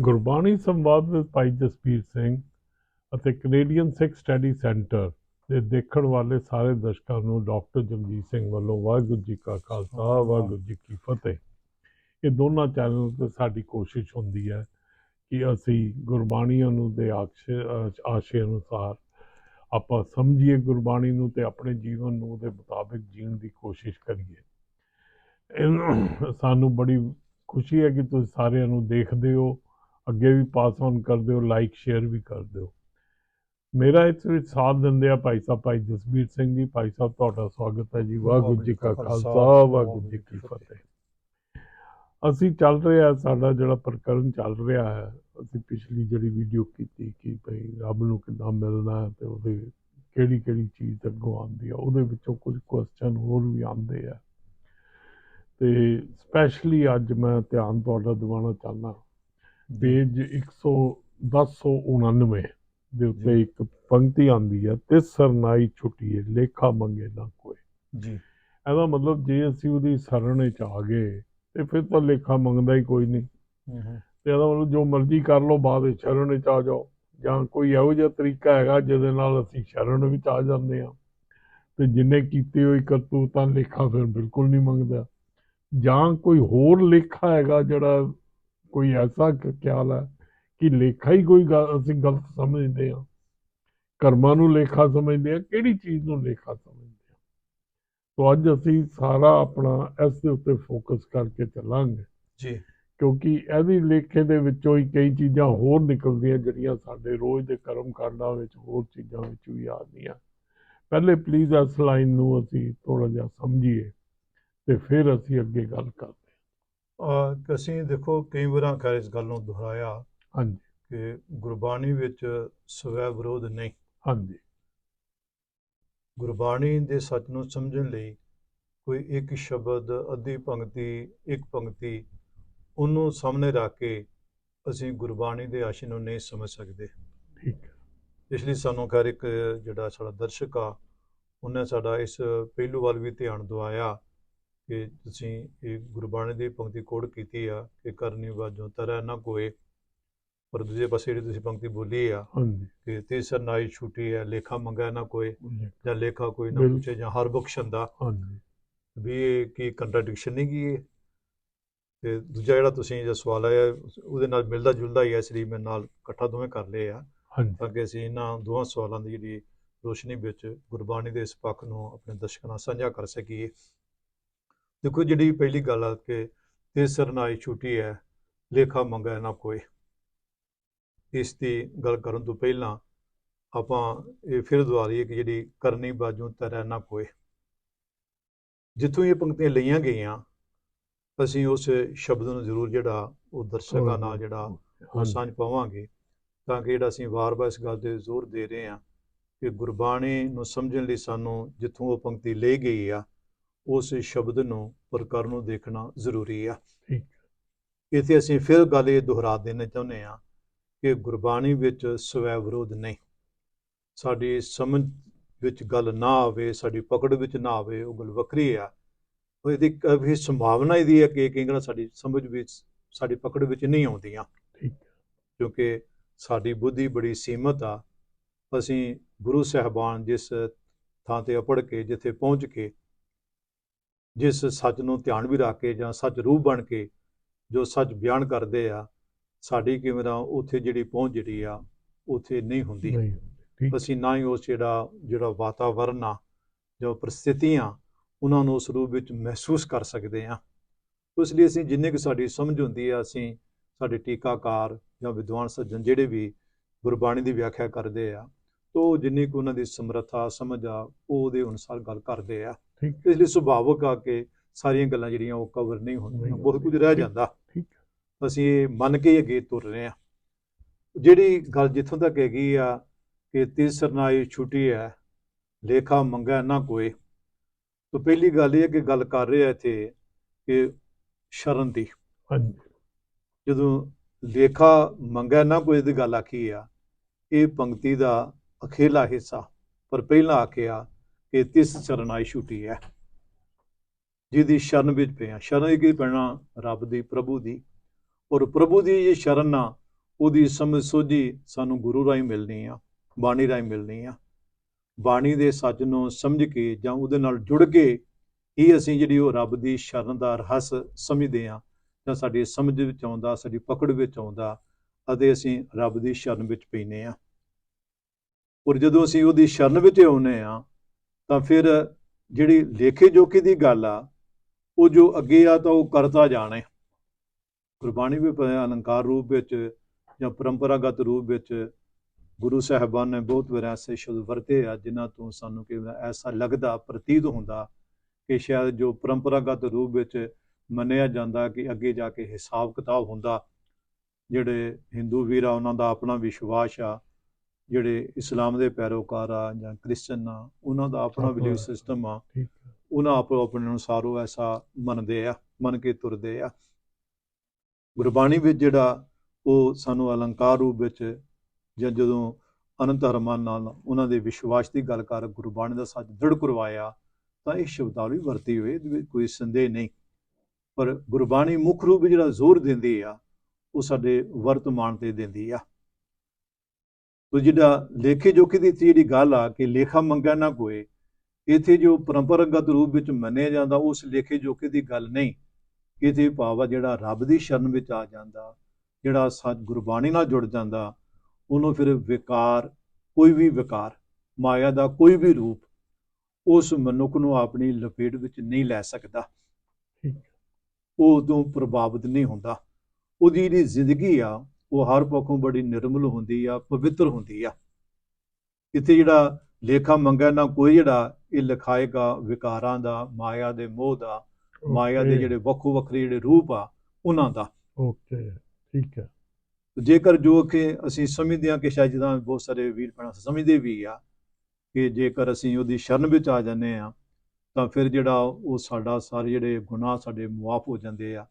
ਗੁਰਬਾਣੀ ਸੰਵਾਦ ਵਿੱਚ ਭਾਈ ਜਸਪੀਰ ਸਿੰਘ ਅਤੇ ਕੈਨੇਡੀਅਨ ਸਿੱਖ ਸਟੱਡੀ ਸੈਂਟਰ ਦੇ ਦੇਖਣ ਵਾਲੇ ਸਾਰੇ ਦਰਸ਼ਕਾਂ ਨੂੰ ਡਾਕਟਰ ਜਗਜੀਤ ਸਿੰਘ ਵੱਲੋਂ ਵਾਹਿਗੁਰੂ ਜੀ ਕਾ ਖਾਲਸਾ ਵਾਹਿਗੁਰੂ ਜੀ ਕੀ ਫਤਿਹ। ਇਹ ਦੋਨਾਂ ਚੈਨਲ ਤੇ ਸਾਡੀ ਕੋਸ਼ਿਸ਼ ਹੁੰਦੀ ਹੈ ਕਿ ਅਸੀਂ ਗੁਰਬਾਣੀ ਨੂੰ ਦੇ ਆਸ਼ੇ ਅਨੁਸਾਰ ਆਪਾਂ ਸਮਝੀਏ ਗੁਰਬਾਣੀ ਨੂੰ ਤੇ ਆਪਣੇ ਜੀਵਨ ਨੂੰ ਉਹਦੇ ਮੁਤਾਬਿਕ ਜੀਣ ਦੀ ਕੋਸ਼ਿਸ਼ ਕਰੀਏ। ਸਾਨੂੰ ਬੜੀ ਖੁਸ਼ੀ ਹੈ ਕਿ ਤੁਸੀਂ ਸਾਰਿਆਂ ਨੂੰ ਦੇਖਦੇ ਹੋ ਅੱਗੇ ਵੀ ਪਾਸ ਔਨ ਕਰਦੇ ਹੋ ਲਾਈਕ ਸ਼ੇਅਰ ਵੀ ਕਰਦੇ ਹੋ। ਮੇਰਾ ਇਸ ਵਿੱਚ ਸਾਥ ਦਿੰਦੇ ਆ ਭਾਈ ਸਾਹਿਬ ਭਾਈ ਜਸਬੀਰ ਸਿੰਘ ਜੀ। ਭਾਈ ਸਾਹਿਬ ਤੁਹਾਡਾ ਸਵਾਗਤ ਹੈ ਜੀ। ਵਾਹਿਗੁਰੂ ਜੀ ਕਾ ਖਾਲਸਾ ਵਾਹਿਗੁਰੂ ਜੀ ਕੀ ਫਤਿਹ। ਅਸੀਂ ਚੱਲ ਰਿਹਾ ਸਾਡਾ ਜਿਹੜਾ ਪ੍ਰਕਰਨ ਚੱਲ ਰਿਹਾ ਹੈ ਅਸੀਂ ਪਿਛਲੀ ਜਿਹੜੀ ਵੀਡੀਓ ਕੀਤੀ ਕਿ ਭਈ ਰੱਬ ਨੂੰ ਕਿੱਦਾਂ ਮਿਲਣਾ ਹੈ ਤੇ ਉਹਦੇ ਕਿਹੜੀ ਕਿਹੜੀ ਚੀਜ਼ ਅੱਗੋਂ ਆਉਂਦੀ ਆ ਉਹਦੇ ਵਿੱਚੋਂ ਕੁਝ ਕੁਐਸਚਨ ਹੋਰ ਵੀ ਆਉਂਦੇ ਆ। ਤੇ ਸਪੈਸ਼ਲੀ ਅੱਜ ਮੈਂ ਧਿਆਨ ਤੁਹਾਡਾ ਦਿਵਾਉਣਾ ਚਾਹੁੰਦਾ। ਪੇਜ 110 ਦੇ ਉੱਤੇ ਇੱਕ ਪੰਕਤੀ ਆਉਂਦੀ ਹੈ ਤੇ ਸਰਨਾਈ ਛੁੱਟੀਏ ਲੇਖਾ ਮੰਗੇ ਨਾ ਕੋਈ। ਜੀ। ਇਹਦਾ ਮਤਲਬ ਜੇ ਅਸੀਂ ਉਹਦੀ ਸਰਣ ਵਿੱਚ ਆ ਗਏ ਤੇ ਫਿਰ ਤਾਂ ਲੇਖਾ ਮੰਗਦਾ ਹੀ ਕੋਈ ਨਹੀਂ। ਤੇ ਇਹਦਾ ਮਤਲਬ ਜੋ ਮਰਜ਼ੀ ਕਰ ਲਓ ਬਾਅਦ ਵਿੱਚ ਸ਼ਰਨ ਵਿੱਚ ਆ ਜਾਓ। ਜਾਂ ਕੋਈ ਇਹੋ ਜਿਹਾ ਤਰੀਕਾ ਹੈਗਾ ਜਿਹਦੇ ਨਾਲ ਅਸੀਂ ਸ਼ਰਨ ਵਿੱਚ ਆ ਜਾਂਦੇ ਹਾਂ ਤੇ ਜਿੰਨੇ ਕੀਤੇ ਹੋਈ ਕਰਤੂਤਾਂ ਲੇਖਾ ਫਿਰ ਬਿਲਕੁਲ ਨਹੀਂ ਮੰਗਦਾ। ਜਾਂ ਕੋਈ ਹੋਰ ਲੇਖਾ ਹੈਗਾ ਜਿਹੜਾ ਕੋਈ ਐਸਾ ਖਿਆਲ ਹੈ ਕਿ ਲੇਖਾ ਹੀ ਕੋਈ ਗੱਲ ਅਸੀਂ ਗਲਤ ਸਮਝਦੇ ਹਾਂ? ਕਰਮਾਂ ਨੂੰ ਲੇਖਾ ਸਮਝਦੇ ਹਾਂ ਕਿਹੜੀ ਚੀਜ਼ ਨੂੰ ਲੇਖਾ ਸਮਝਦੇ ਹਾਂ? ਤੋਂ ਅੱਜ ਅਸੀਂ ਸਾਰਾ ਆਪਣਾ ਇਸ ਦੇ ਉੱਤੇ ਫੋਕਸ ਕਰਕੇ ਚੱਲਾਂਗੇ। ਜੀ। ਕਿਉਂਕਿ ਇਹਦੀ ਲੇਖੇ ਦੇ ਵਿੱਚੋਂ ਹੀ ਕਈ ਚੀਜ਼ਾਂ ਹੋਰ ਨਿਕਲਦੀਆਂ ਜਿਹੜੀਆਂ ਸਾਡੇ ਰੋਜ਼ ਦੇ ਕਰਮ ਕਾਂਡਾਂ ਵਿੱਚ ਹੋਰ ਚੀਜ਼ਾਂ ਵਿੱਚ ਵੀ ਆਉਂਦੀਆਂ ਪਹਿਲੇ ਪਲੀਜ਼ ਇਸ ਲਾਈਨ ਨੂੰ ਅਸੀਂ ਥੋੜਾ ਜਿਹਾ ਸਮਝੀਏ ਤੇ ਫਿਰ ਅਸੀਂ ਅੱਗੇ ਗੱਲ ਕਰਦੇ ਅਸੀਂ ਦੇਖੋ ਕਈ ਵਾਰਾਂ ਖੈਰ ਇਸ ਗੱਲ ਨੂੰ ਦੁਹਰਾਇਆ। ਹਾਂਜੀ। ਕਿ ਗੁਰਬਾਣੀ ਵਿੱਚ ਸਵੈ ਵਿਰੋਧ ਨਹੀਂ। ਹਾਂਜੀ। ਗੁਰਬਾਣੀ ਦੇ ਸੱਚ ਨੂੰ ਸਮਝਣ ਲਈ ਕੋਈ ਇੱਕ ਸ਼ਬਦ ਅੱਧੀ ਪੰਕਤੀ ਇੱਕ ਪੰਕਤੀ ਉਹਨੂੰ ਸਾਹਮਣੇ ਰੱਖ ਕੇ ਅਸੀਂ ਗੁਰਬਾਣੀ ਦੇ ਆਸ਼ੇ ਨੂੰ ਨਹੀਂ ਸਮਝ ਸਕਦੇ। ਠੀਕ ਇਸ ਲਈ ਸਾਨੂੰ ਖੈਰ ਇੱਕ ਜਿਹੜਾ ਸਾਡਾ ਦਰਸ਼ਕ ਆ ਉਹਨੇ ਸਾਡਾ ਇਸ ਪਹਿਲੂ ਵੱਲ ਵੀ ਧਿਆਨ ਦਿਵਾਇਆ ਕਿ ਤੁਸੀਂ ਇਹ ਗੁਰਬਾਣੀ ਦੀ ਪੰਕਤੀ ਕੋਡ ਕੀਤੀ ਆ ਕਿ ਕਰਨੀ ਵਾਜੋਂ ਤਰੈ ਨਾ ਕੋਏ। ਪਰ ਦੂਜੇ ਪਾਸੇ ਜਿਹੜੀ ਤੁਸੀਂ ਪੰਕਤੀ ਬੋਲੀ ਆ ਕਿ ਤੀਸਰ ਨਾਈ ਛੁੱਟੀ ਹੈ ਲੇਖਾ ਮੰਗਾ ਨਾ ਕੋਏ। ਜਾਂ ਲੇਖਾ ਕੋਈ ਨਾ। ਪੁੱਛੇ ਜਾਂ ਹਰ ਬਖਸ਼ੰਦਾ ਹਾਂਜੀ। ਵੀ ਇਹ ਕੀ ਕੰਟਰਡਿਕਸ਼ਨ ਨਹੀਂ ਕੀ ਤੇ ਦੂਜਾ ਜਿਹੜਾ ਤੁਸੀਂ ਜੋ ਸਵਾਲ ਆਇਆ ਉਹਦੇ ਨਾਲ ਮਿਲਦਾ ਜੁਲਦਾ ਹੀ ਹੈ ਲਈ ਮੈਂ ਨਾਲ ਇਕੱਠਾ ਦੋਵੇਂ ਕਰ ਲਏ ਆ। ਤਾਂ ਕਿ ਅਸੀਂ ਇਹਨਾਂ ਦੋਹਾਂ ਸਵਾਲਾਂ ਦੀ ਜਿਹੜੀ ਰੋਸ਼ਨੀ ਵਿੱਚ ਗੁਰਬਾਣੀ ਦੇ ਇਸ ਪੱਖ ਨੂੰ ਆਪਣੇ ਦਰਸ਼ਕਾਂ ਨਾਲ ਸਾਂਝਾ ਕਰ ਸਕੀਏ। ਦੇਖੋ ਜਿਹੜੀ ਪਹਿਲੀ ਗੱਲ ਆ ਕਿ ਤੇ ਸਰਨਾਈ ਛੁੱਟੀ ਹੈ ਲੇਖਾ ਮੰਗਾ ਨਾ ਕੋਈ। ਇਸ ਦੀ ਗੱਲ ਕਰਨ ਤੋਂ ਪਹਿਲਾਂ ਆਪਾਂ ਇਹ ਫਿਰ ਦੁਹਰਾਈਏ ਕਿ ਜਿਹੜੀ ਕਰਨੀ ਬਾਜੂ ਤਰੈ ਨਾ ਕੋਈ। ਜਿੱਥੋਂ ਇਹ ਪੰਕਤੀਆਂ ਲਈਆਂ ਗਈਆਂ ਅਸੀਂ ਉਸ ਸ਼ਬਦ ਨੂੰ ਜ਼ਰੂਰ ਜਿਹੜਾ ਉਹ ਦਰਸ਼ਕਾਂ ਨਾਲ ਜਿਹੜਾ ਉਹ ਸਾਂਝ ਪਾਵਾਂਗੇ ਤਾਂ ਕਿ ਜਿਹੜਾ ਅਸੀਂ ਵਾਰ-ਵਾਰ ਇਸ ਗੱਲ ਤੇ ਜ਼ੋਰ ਦੇ ਰਹੇ ਹਾਂ ਕਿ ਗੁਰਬਾਣੀ ਨੂੰ ਸਮਝਣ ਲਈ ਸਾਨੂੰ ਜਿੱਥੋਂ ਉਹ ਪੰਕਤੀ ਲਈ ਗਈ ਆ ਉਸ ਸ਼ਬਦ ਨੂੰ ਪ੍ਰਕਾਰ ਨੂੰ ਦੇਖਣਾ ਜ਼ਰੂਰੀ ਆ। ਠੀਕ ਇੱਥੇ ਅਸੀਂ ਫਿਰ ਗੱਲ ਇਹ ਦੁਹਰਾ ਦੇਣਾ ਚਾਹੁੰਦੇ ਹਾਂ ਕਿ ਗੁਰਬਾਣੀ ਵਿੱਚ ਸਵੈ ਵਿਰੋਧ ਨਹੀਂ। ਸਾਡੀ ਸਮਝ ਵਿੱਚ ਗੱਲ ਨਾ ਆਵੇ ਸਾਡੀ ਪਕੜ ਵਿੱਚ ਨਾ ਆਵੇ ਉਹ ਗੱਲ ਵੱਖਰੀ ਆ। ਉਹ ਇਹਦੀ ਵੀ ਸੰਭਾਵਨਾ ਇਹਦੀ ਹੈ ਕਿ ਕਈ ਗੱਲਾਂ ਸਾਡੀ ਸਮਝ ਵਿੱਚ ਸਾਡੀ ਪਕੜ ਵਿੱਚ ਨਹੀਂ ਆਉਂਦੀਆਂ। ਠੀਕ ਕਿਉਂਕਿ ਸਾਡੀ ਬੁੱਧੀ ਬੜੀ ਸੀਮਤ ਆ। ਅਸੀਂ ਗੁਰੂ ਸਾਹਿਬਾਨ ਜਿਸ ਥਾਂ ਤੇ ਅਪੜ ਕੇ ਜਿੱਥੇ ਪਹੁੰਚ ਕੇ ਜਿਸ ਸੱਚ ਨੂੰ ਧਿਆਨ ਵੀ ਰੱਖ ਕੇ ਜਾਂ ਸੱਚ ਰੂਪ ਬਣ ਕੇ ਜੋ ਸੱਚ ਬਿਆਨ ਕਰਦੇ ਆ ਸਾਡੀ ਕਿਵੇਂ ਉੱਥੇ ਜਿਹੜੀ ਪਹੁੰਚ ਜਿਹੜੀ ਆ ਉੱਥੇ ਨਹੀਂ ਹੁੰਦੀ। ਅਸੀਂ ਨਾ ਹੀ ਉਸ ਜਿਹੜਾ ਜਿਹੜਾ ਵਾਤਾਵਰਨ ਆ ਜੋ ਪ੍ਰਸਥਿਤੀਆਂ ਉਹਨਾਂ ਨੂੰ ਉਸ ਰੂਪ ਵਿੱਚ ਮਹਿਸੂਸ ਕਰ ਸਕਦੇ ਆ। ਉਸ ਲਈ ਅਸੀਂ ਜਿੰਨੇ ਕੁ ਸਾਡੀ ਸਮਝ ਹੁੰਦੀ ਆ ਅਸੀਂ ਸਾਡੇ ਟੀਕਾਕਾਰ ਜਾਂ ਵਿਦਵਾਨ ਸੱਜਣ ਜਿਹੜੇ ਵੀ ਗੁਰਬਾਣੀ ਦੀ ਵਿਆਖਿਆ ਕਰਦੇ ਆ ਤੋ ਜਿੰਨੀ ਕੁ ਉਹਨਾਂ ਦੀ ਸਮਰੱਥਾ ਸਮਝ ਆ ਉਹ ਉਹਦੇ ਅਨੁਸਾਰ ਗੱਲ ਕਰਦੇ ਆ। ਇਸ ਲਈ ਸੁਭਾਵਕ ਆ ਕਿ ਸਾਰੀਆਂ ਗੱਲਾਂ ਜਿਹੜੀਆਂ ਉਹ ਕਵਰ ਨਹੀਂ ਹੁੰਦੀਆਂ ਬਹੁਤ ਕੁਝ ਰਹਿ ਜਾਂਦਾ। ਅਸੀਂ ਇਹ ਮੰਨ ਕੇ ਹੀ ਅੱਗੇ ਤੁਰ ਰਹੇ ਆ ਜਿਹੜੀ ਗੱਲ ਜਿੱਥੋਂ ਤੱਕ ਹੈਗੀ ਆ ਕਿ ਤੀਸਰਨਾਈ ਛੁੱਟੀ ਹੈ ਲੇਖਾ ਮੰਗਾ ਨਾ ਕੋਈ ਤਾਂ ਪਹਿਲੀ ਗੱਲ ਇਹ ਹੈ ਕਿ ਗੱਲ ਕਰ ਰਹੇ ਆ ਇੱਥੇ ਕਿ ਸ਼ਰਨ ਦੀ। ਹਾਂਜੀ। ਜਦੋਂ ਲੇਖਾ ਮੰਗਾ ਨਾ ਕੋਈ ਦੀ ਗੱਲ ਆਖੀ ਆ ਇਹ ਪੰਕਤੀ ਦਾ ਅਖੇਲਾ ਹਿੱਸਾ, ਪਰ ਪਹਿਲਾਂ ਆਖਿਆ ਕਿ ਤਿਸ ਸਰਨਾਈ ਛੁੱਟੀ ਹੈ। ਜਿਹਦੀ ਸ਼ਰਨ ਵਿੱਚ ਪਿਆ। ਸ਼ਰਨ ਕੀ ਪੈਣਾ? ਰੱਬ ਦੀ, ਪ੍ਰਭੂ ਦੀ। ਔਰ ਪ੍ਰਭੂ ਦੀ ਇਹ ਸ਼ਰਨ ਆ, ਉਹਦੀ ਸਮਝ ਸੋਝੀ ਸਾਨੂੰ ਗੁਰੂ ਰਾਹੀਂ ਮਿਲਣੀ ਆ, ਬਾਣੀ ਰਾਹੀਂ ਮਿਲਣੀ ਆ। ਬਾਣੀ ਦੇ ਸੱਚ ਨੂੰ ਸਮਝ ਕੇ ਜਾਂ ਉਹਦੇ ਨਾਲ ਜੁੜ ਕੇ ਹੀ ਅਸੀਂ ਜਿਹੜੀ ਉਹ ਰੱਬ ਦੀ ਸ਼ਰਨ ਦਾ ਰਹੱਸ ਸਮਝਦੇ ਆ, ਜਾਂ ਸਾਡੀ ਸਮਝ ਵਿੱਚ ਆਉਂਦਾ, ਸਾਡੀ ਪਕੜ ਵਿੱਚ ਆਉਂਦਾ, ਅਤੇ ਅਸੀਂ ਰੱਬ ਦੀ ਸ਼ਰਨ ਵਿੱਚ ਪੈਨੇ ਆ। ਔਰ ਜਦੋਂ ਅਸੀਂ ਉਹਦੀ ਸ਼ਰਨ ਵਿੱਚ ਆਉਨੇ ਆ ਤਾਂ ਫਿਰ ਜਿਹੜੀ ਲੇਖੇ ਜੋਖੇ ਦੀ ਗੱਲ ਆ, ਉਹ ਜੋ ਅੱਗੇ ਆ ਤਾਂ ਉਹ ਕਰਤਾ ਜਾਣੇ। ਗੁਰਬਾਣੀ ਵੀ ਅਲੰਕਾਰ ਰੂਪ ਵਿੱਚ ਜਾਂ ਪਰੰਪਰਾਗਤ ਰੂਪ ਵਿੱਚ ਗੁਰੂ ਸਾਹਿਬਾਨ ਨੇ ਬਹੁਤ ਵਾਰ ਐਸੇ ਸ਼ਬਦ ਵਰਤੇ ਆ, ਜਿਨ੍ਹਾਂ ਤੋਂ ਸਾਨੂੰ ਕਿ ਐਸਾ ਲੱਗਦਾ, ਪ੍ਰਤੀਤ ਹੁੰਦਾ ਕਿ ਸ਼ਾਇਦ ਜੋ ਪਰੰਪਰਾਗਤ ਰੂਪ ਵਿੱਚ ਮੰਨਿਆ ਜਾਂਦਾ ਕਿ ਅੱਗੇ ਜਾ ਕੇ ਹਿਸਾਬ ਕਿਤਾਬ ਹੁੰਦਾ, ਜਿਹੜੇ ਹਿੰਦੂ ਵੀਰ ਆ, ਉਹਨਾਂ ਦਾ ਆਪਣਾ ਵਿਸ਼ਵਾਸ ਆ ਜਿਹੜੇ ਇਸਲਾਮ ਦੇ ਪੈਰੋਕਾਰ ਆ ਜਾਂ ਕ੍ਰਿਸਚਨ ਆ ਉਹਨਾਂ ਦਾ ਆਪਣਾ ਬਿਲੀਫ। ਸਿਸਟਮ ਆ। ਉਹਨਾਂ ਆਪੋ ਆਪਣੇ ਅਨੁਸਾਰ ਉਹ ਐਸਾ ਮੰਨਦੇ ਆ ਮੰਨ ਕੇ ਤੁਰਦੇ ਆ। ਗੁਰਬਾਣੀ ਵਿੱਚ ਜਿਹੜਾ ਉਹ ਸਾਨੂੰ ਅਲੰਕਾਰ ਰੂਪ ਵਿੱਚ ਜਾਂ ਜਦੋਂ ਅਨੰਤ ਹਰਮਾਨ ਨਾਲ ਉਹਨਾਂ ਦੇ ਵਿਸ਼ਵਾਸ ਦੀ ਗੱਲ ਕਰ ਗੁਰਬਾਣੀ ਦਾ ਸੱਚ ਦ੍ਰਿੜ ਕਰਵਾਇਆ ਤਾਂ ਇਹ ਸ਼ਬਦਾਵਲੀ ਵਰਤੀ ਹੋਈ ਇਹਦੇ ਵਿੱਚ ਕੋਈ ਸੰਦੇਹ ਨਹੀਂ। ਪਰ ਗੁਰਬਾਣੀ ਮੁੱਖ ਰੂਪ ਜਿਹੜਾ ਜ਼ੋਰ ਦਿੰਦੀ ਆ ਉਹ ਸਾਡੇ ਵਰਤਮਾਨ ਤੇ ਦਿੰਦੀ ਆ। ਤੋ ਜਿਹੜਾ ਲੇਖੇ ਜੋਖੇ ਦੀ ਜਿਹੜੀ ਗੱਲ ਆ ਕਿ ਲੇਖਾ ਮੰਗਾ ਨਾ ਕੋਏ ਇਥੇ ਜੋ ਪਰੰਪਰਾਗਤ ਰੂਪ ਵਿੱਚ ਮੰਨਿਆ ਜਾਂਦਾ ਉਸ ਲੇਖੇ ਜੋਖੇ ਦੀ ਗੱਲ ਨਹੀਂ। ਇਥੇ ਭਾਵ ਆ ਜਿਹੜਾ ਰੱਬ ਦੀ ਸ਼ਰਨ ਵਿੱਚ ਆ ਜਾਂਦਾ ਜਿਹੜਾ ਸੱਚ ਗੁਰਬਾਣੀ ਨਾਲ ਜੁੜ ਜਾਂਦਾ ਉਹਨੂੰ ਫਿਰ ਵਿਕਾਰ ਕੋਈ ਵੀ ਵਿਕਾਰ ਮਾਇਆ ਦਾ ਕੋਈ ਵੀ ਰੂਪ ਉਸ ਮਨੁੱਖ ਨੂੰ ਆਪਣੀ ਲਪੇਟ ਵਿੱਚ ਨਹੀਂ ਲੈ ਸਕਦਾ। ਉਹ ਉਦੋਂ ਪ੍ਰਭਾਵਿਤ ਨਹੀਂ ਹੁੰਦਾ। ਉਹਦੀ ਜਿਹੜੀ ਜ਼ਿੰਦਗੀ ਆ ਉਹ ਹਰ ਪੱਖੋਂ ਬੜੀ ਨਿਰਮਲ ਹੁੰਦੀ ਆ ਪਵਿੱਤਰ ਹੁੰਦੀ ਆ। ਇੱਥੇ ਜਿਹੜਾ ਲੇਖਾ ਮੰਗਾ ਨਾ ਕੋਈ ਜਿਹੜਾ ਇਹ ਲਿਖਾਏਗਾ ਵਿਕਾਰਾਂ ਦਾ ਮਾਇਆ ਦੇ ਮੋਹ ਦਾ ਮਾਇਆ ਦੇ ਜਿਹੜੇ ਵੱਖੋ ਵੱਖਰੇ ਜਿਹੜੇ ਰੂਪ ਆ ਉਹਨਾਂ ਦਾ। ਓਕੇ ਠੀਕ ਹੈ। ਜੇਕਰ ਜੋ ਕਿ ਅਸੀਂ ਸਮਝਦੇ ਹਾਂ ਕਿ ਸ਼ਾਇਦ ਜਿੱਦਾਂ ਬਹੁਤ ਸਾਰੇ ਵੀਰ ਭੈਣਾਂ ਸਮਝਦੇ ਵੀ ਆ ਕਿ ਜੇਕਰ ਅਸੀਂ ਉਹਦੀ ਸ਼ਰਨ ਵਿੱਚ ਆ ਜਾਂਦੇ ਆ ਤਾਂ ਫਿਰ ਜਿਹੜਾ ਉਹ ਸਾਡਾ ਸਾਰੇ ਜਿਹੜੇ ਗੁਨਾਹ ਸਾਡੇ ਮੁਆਫ ਹੋ ਜਾਂਦੇ ਆ।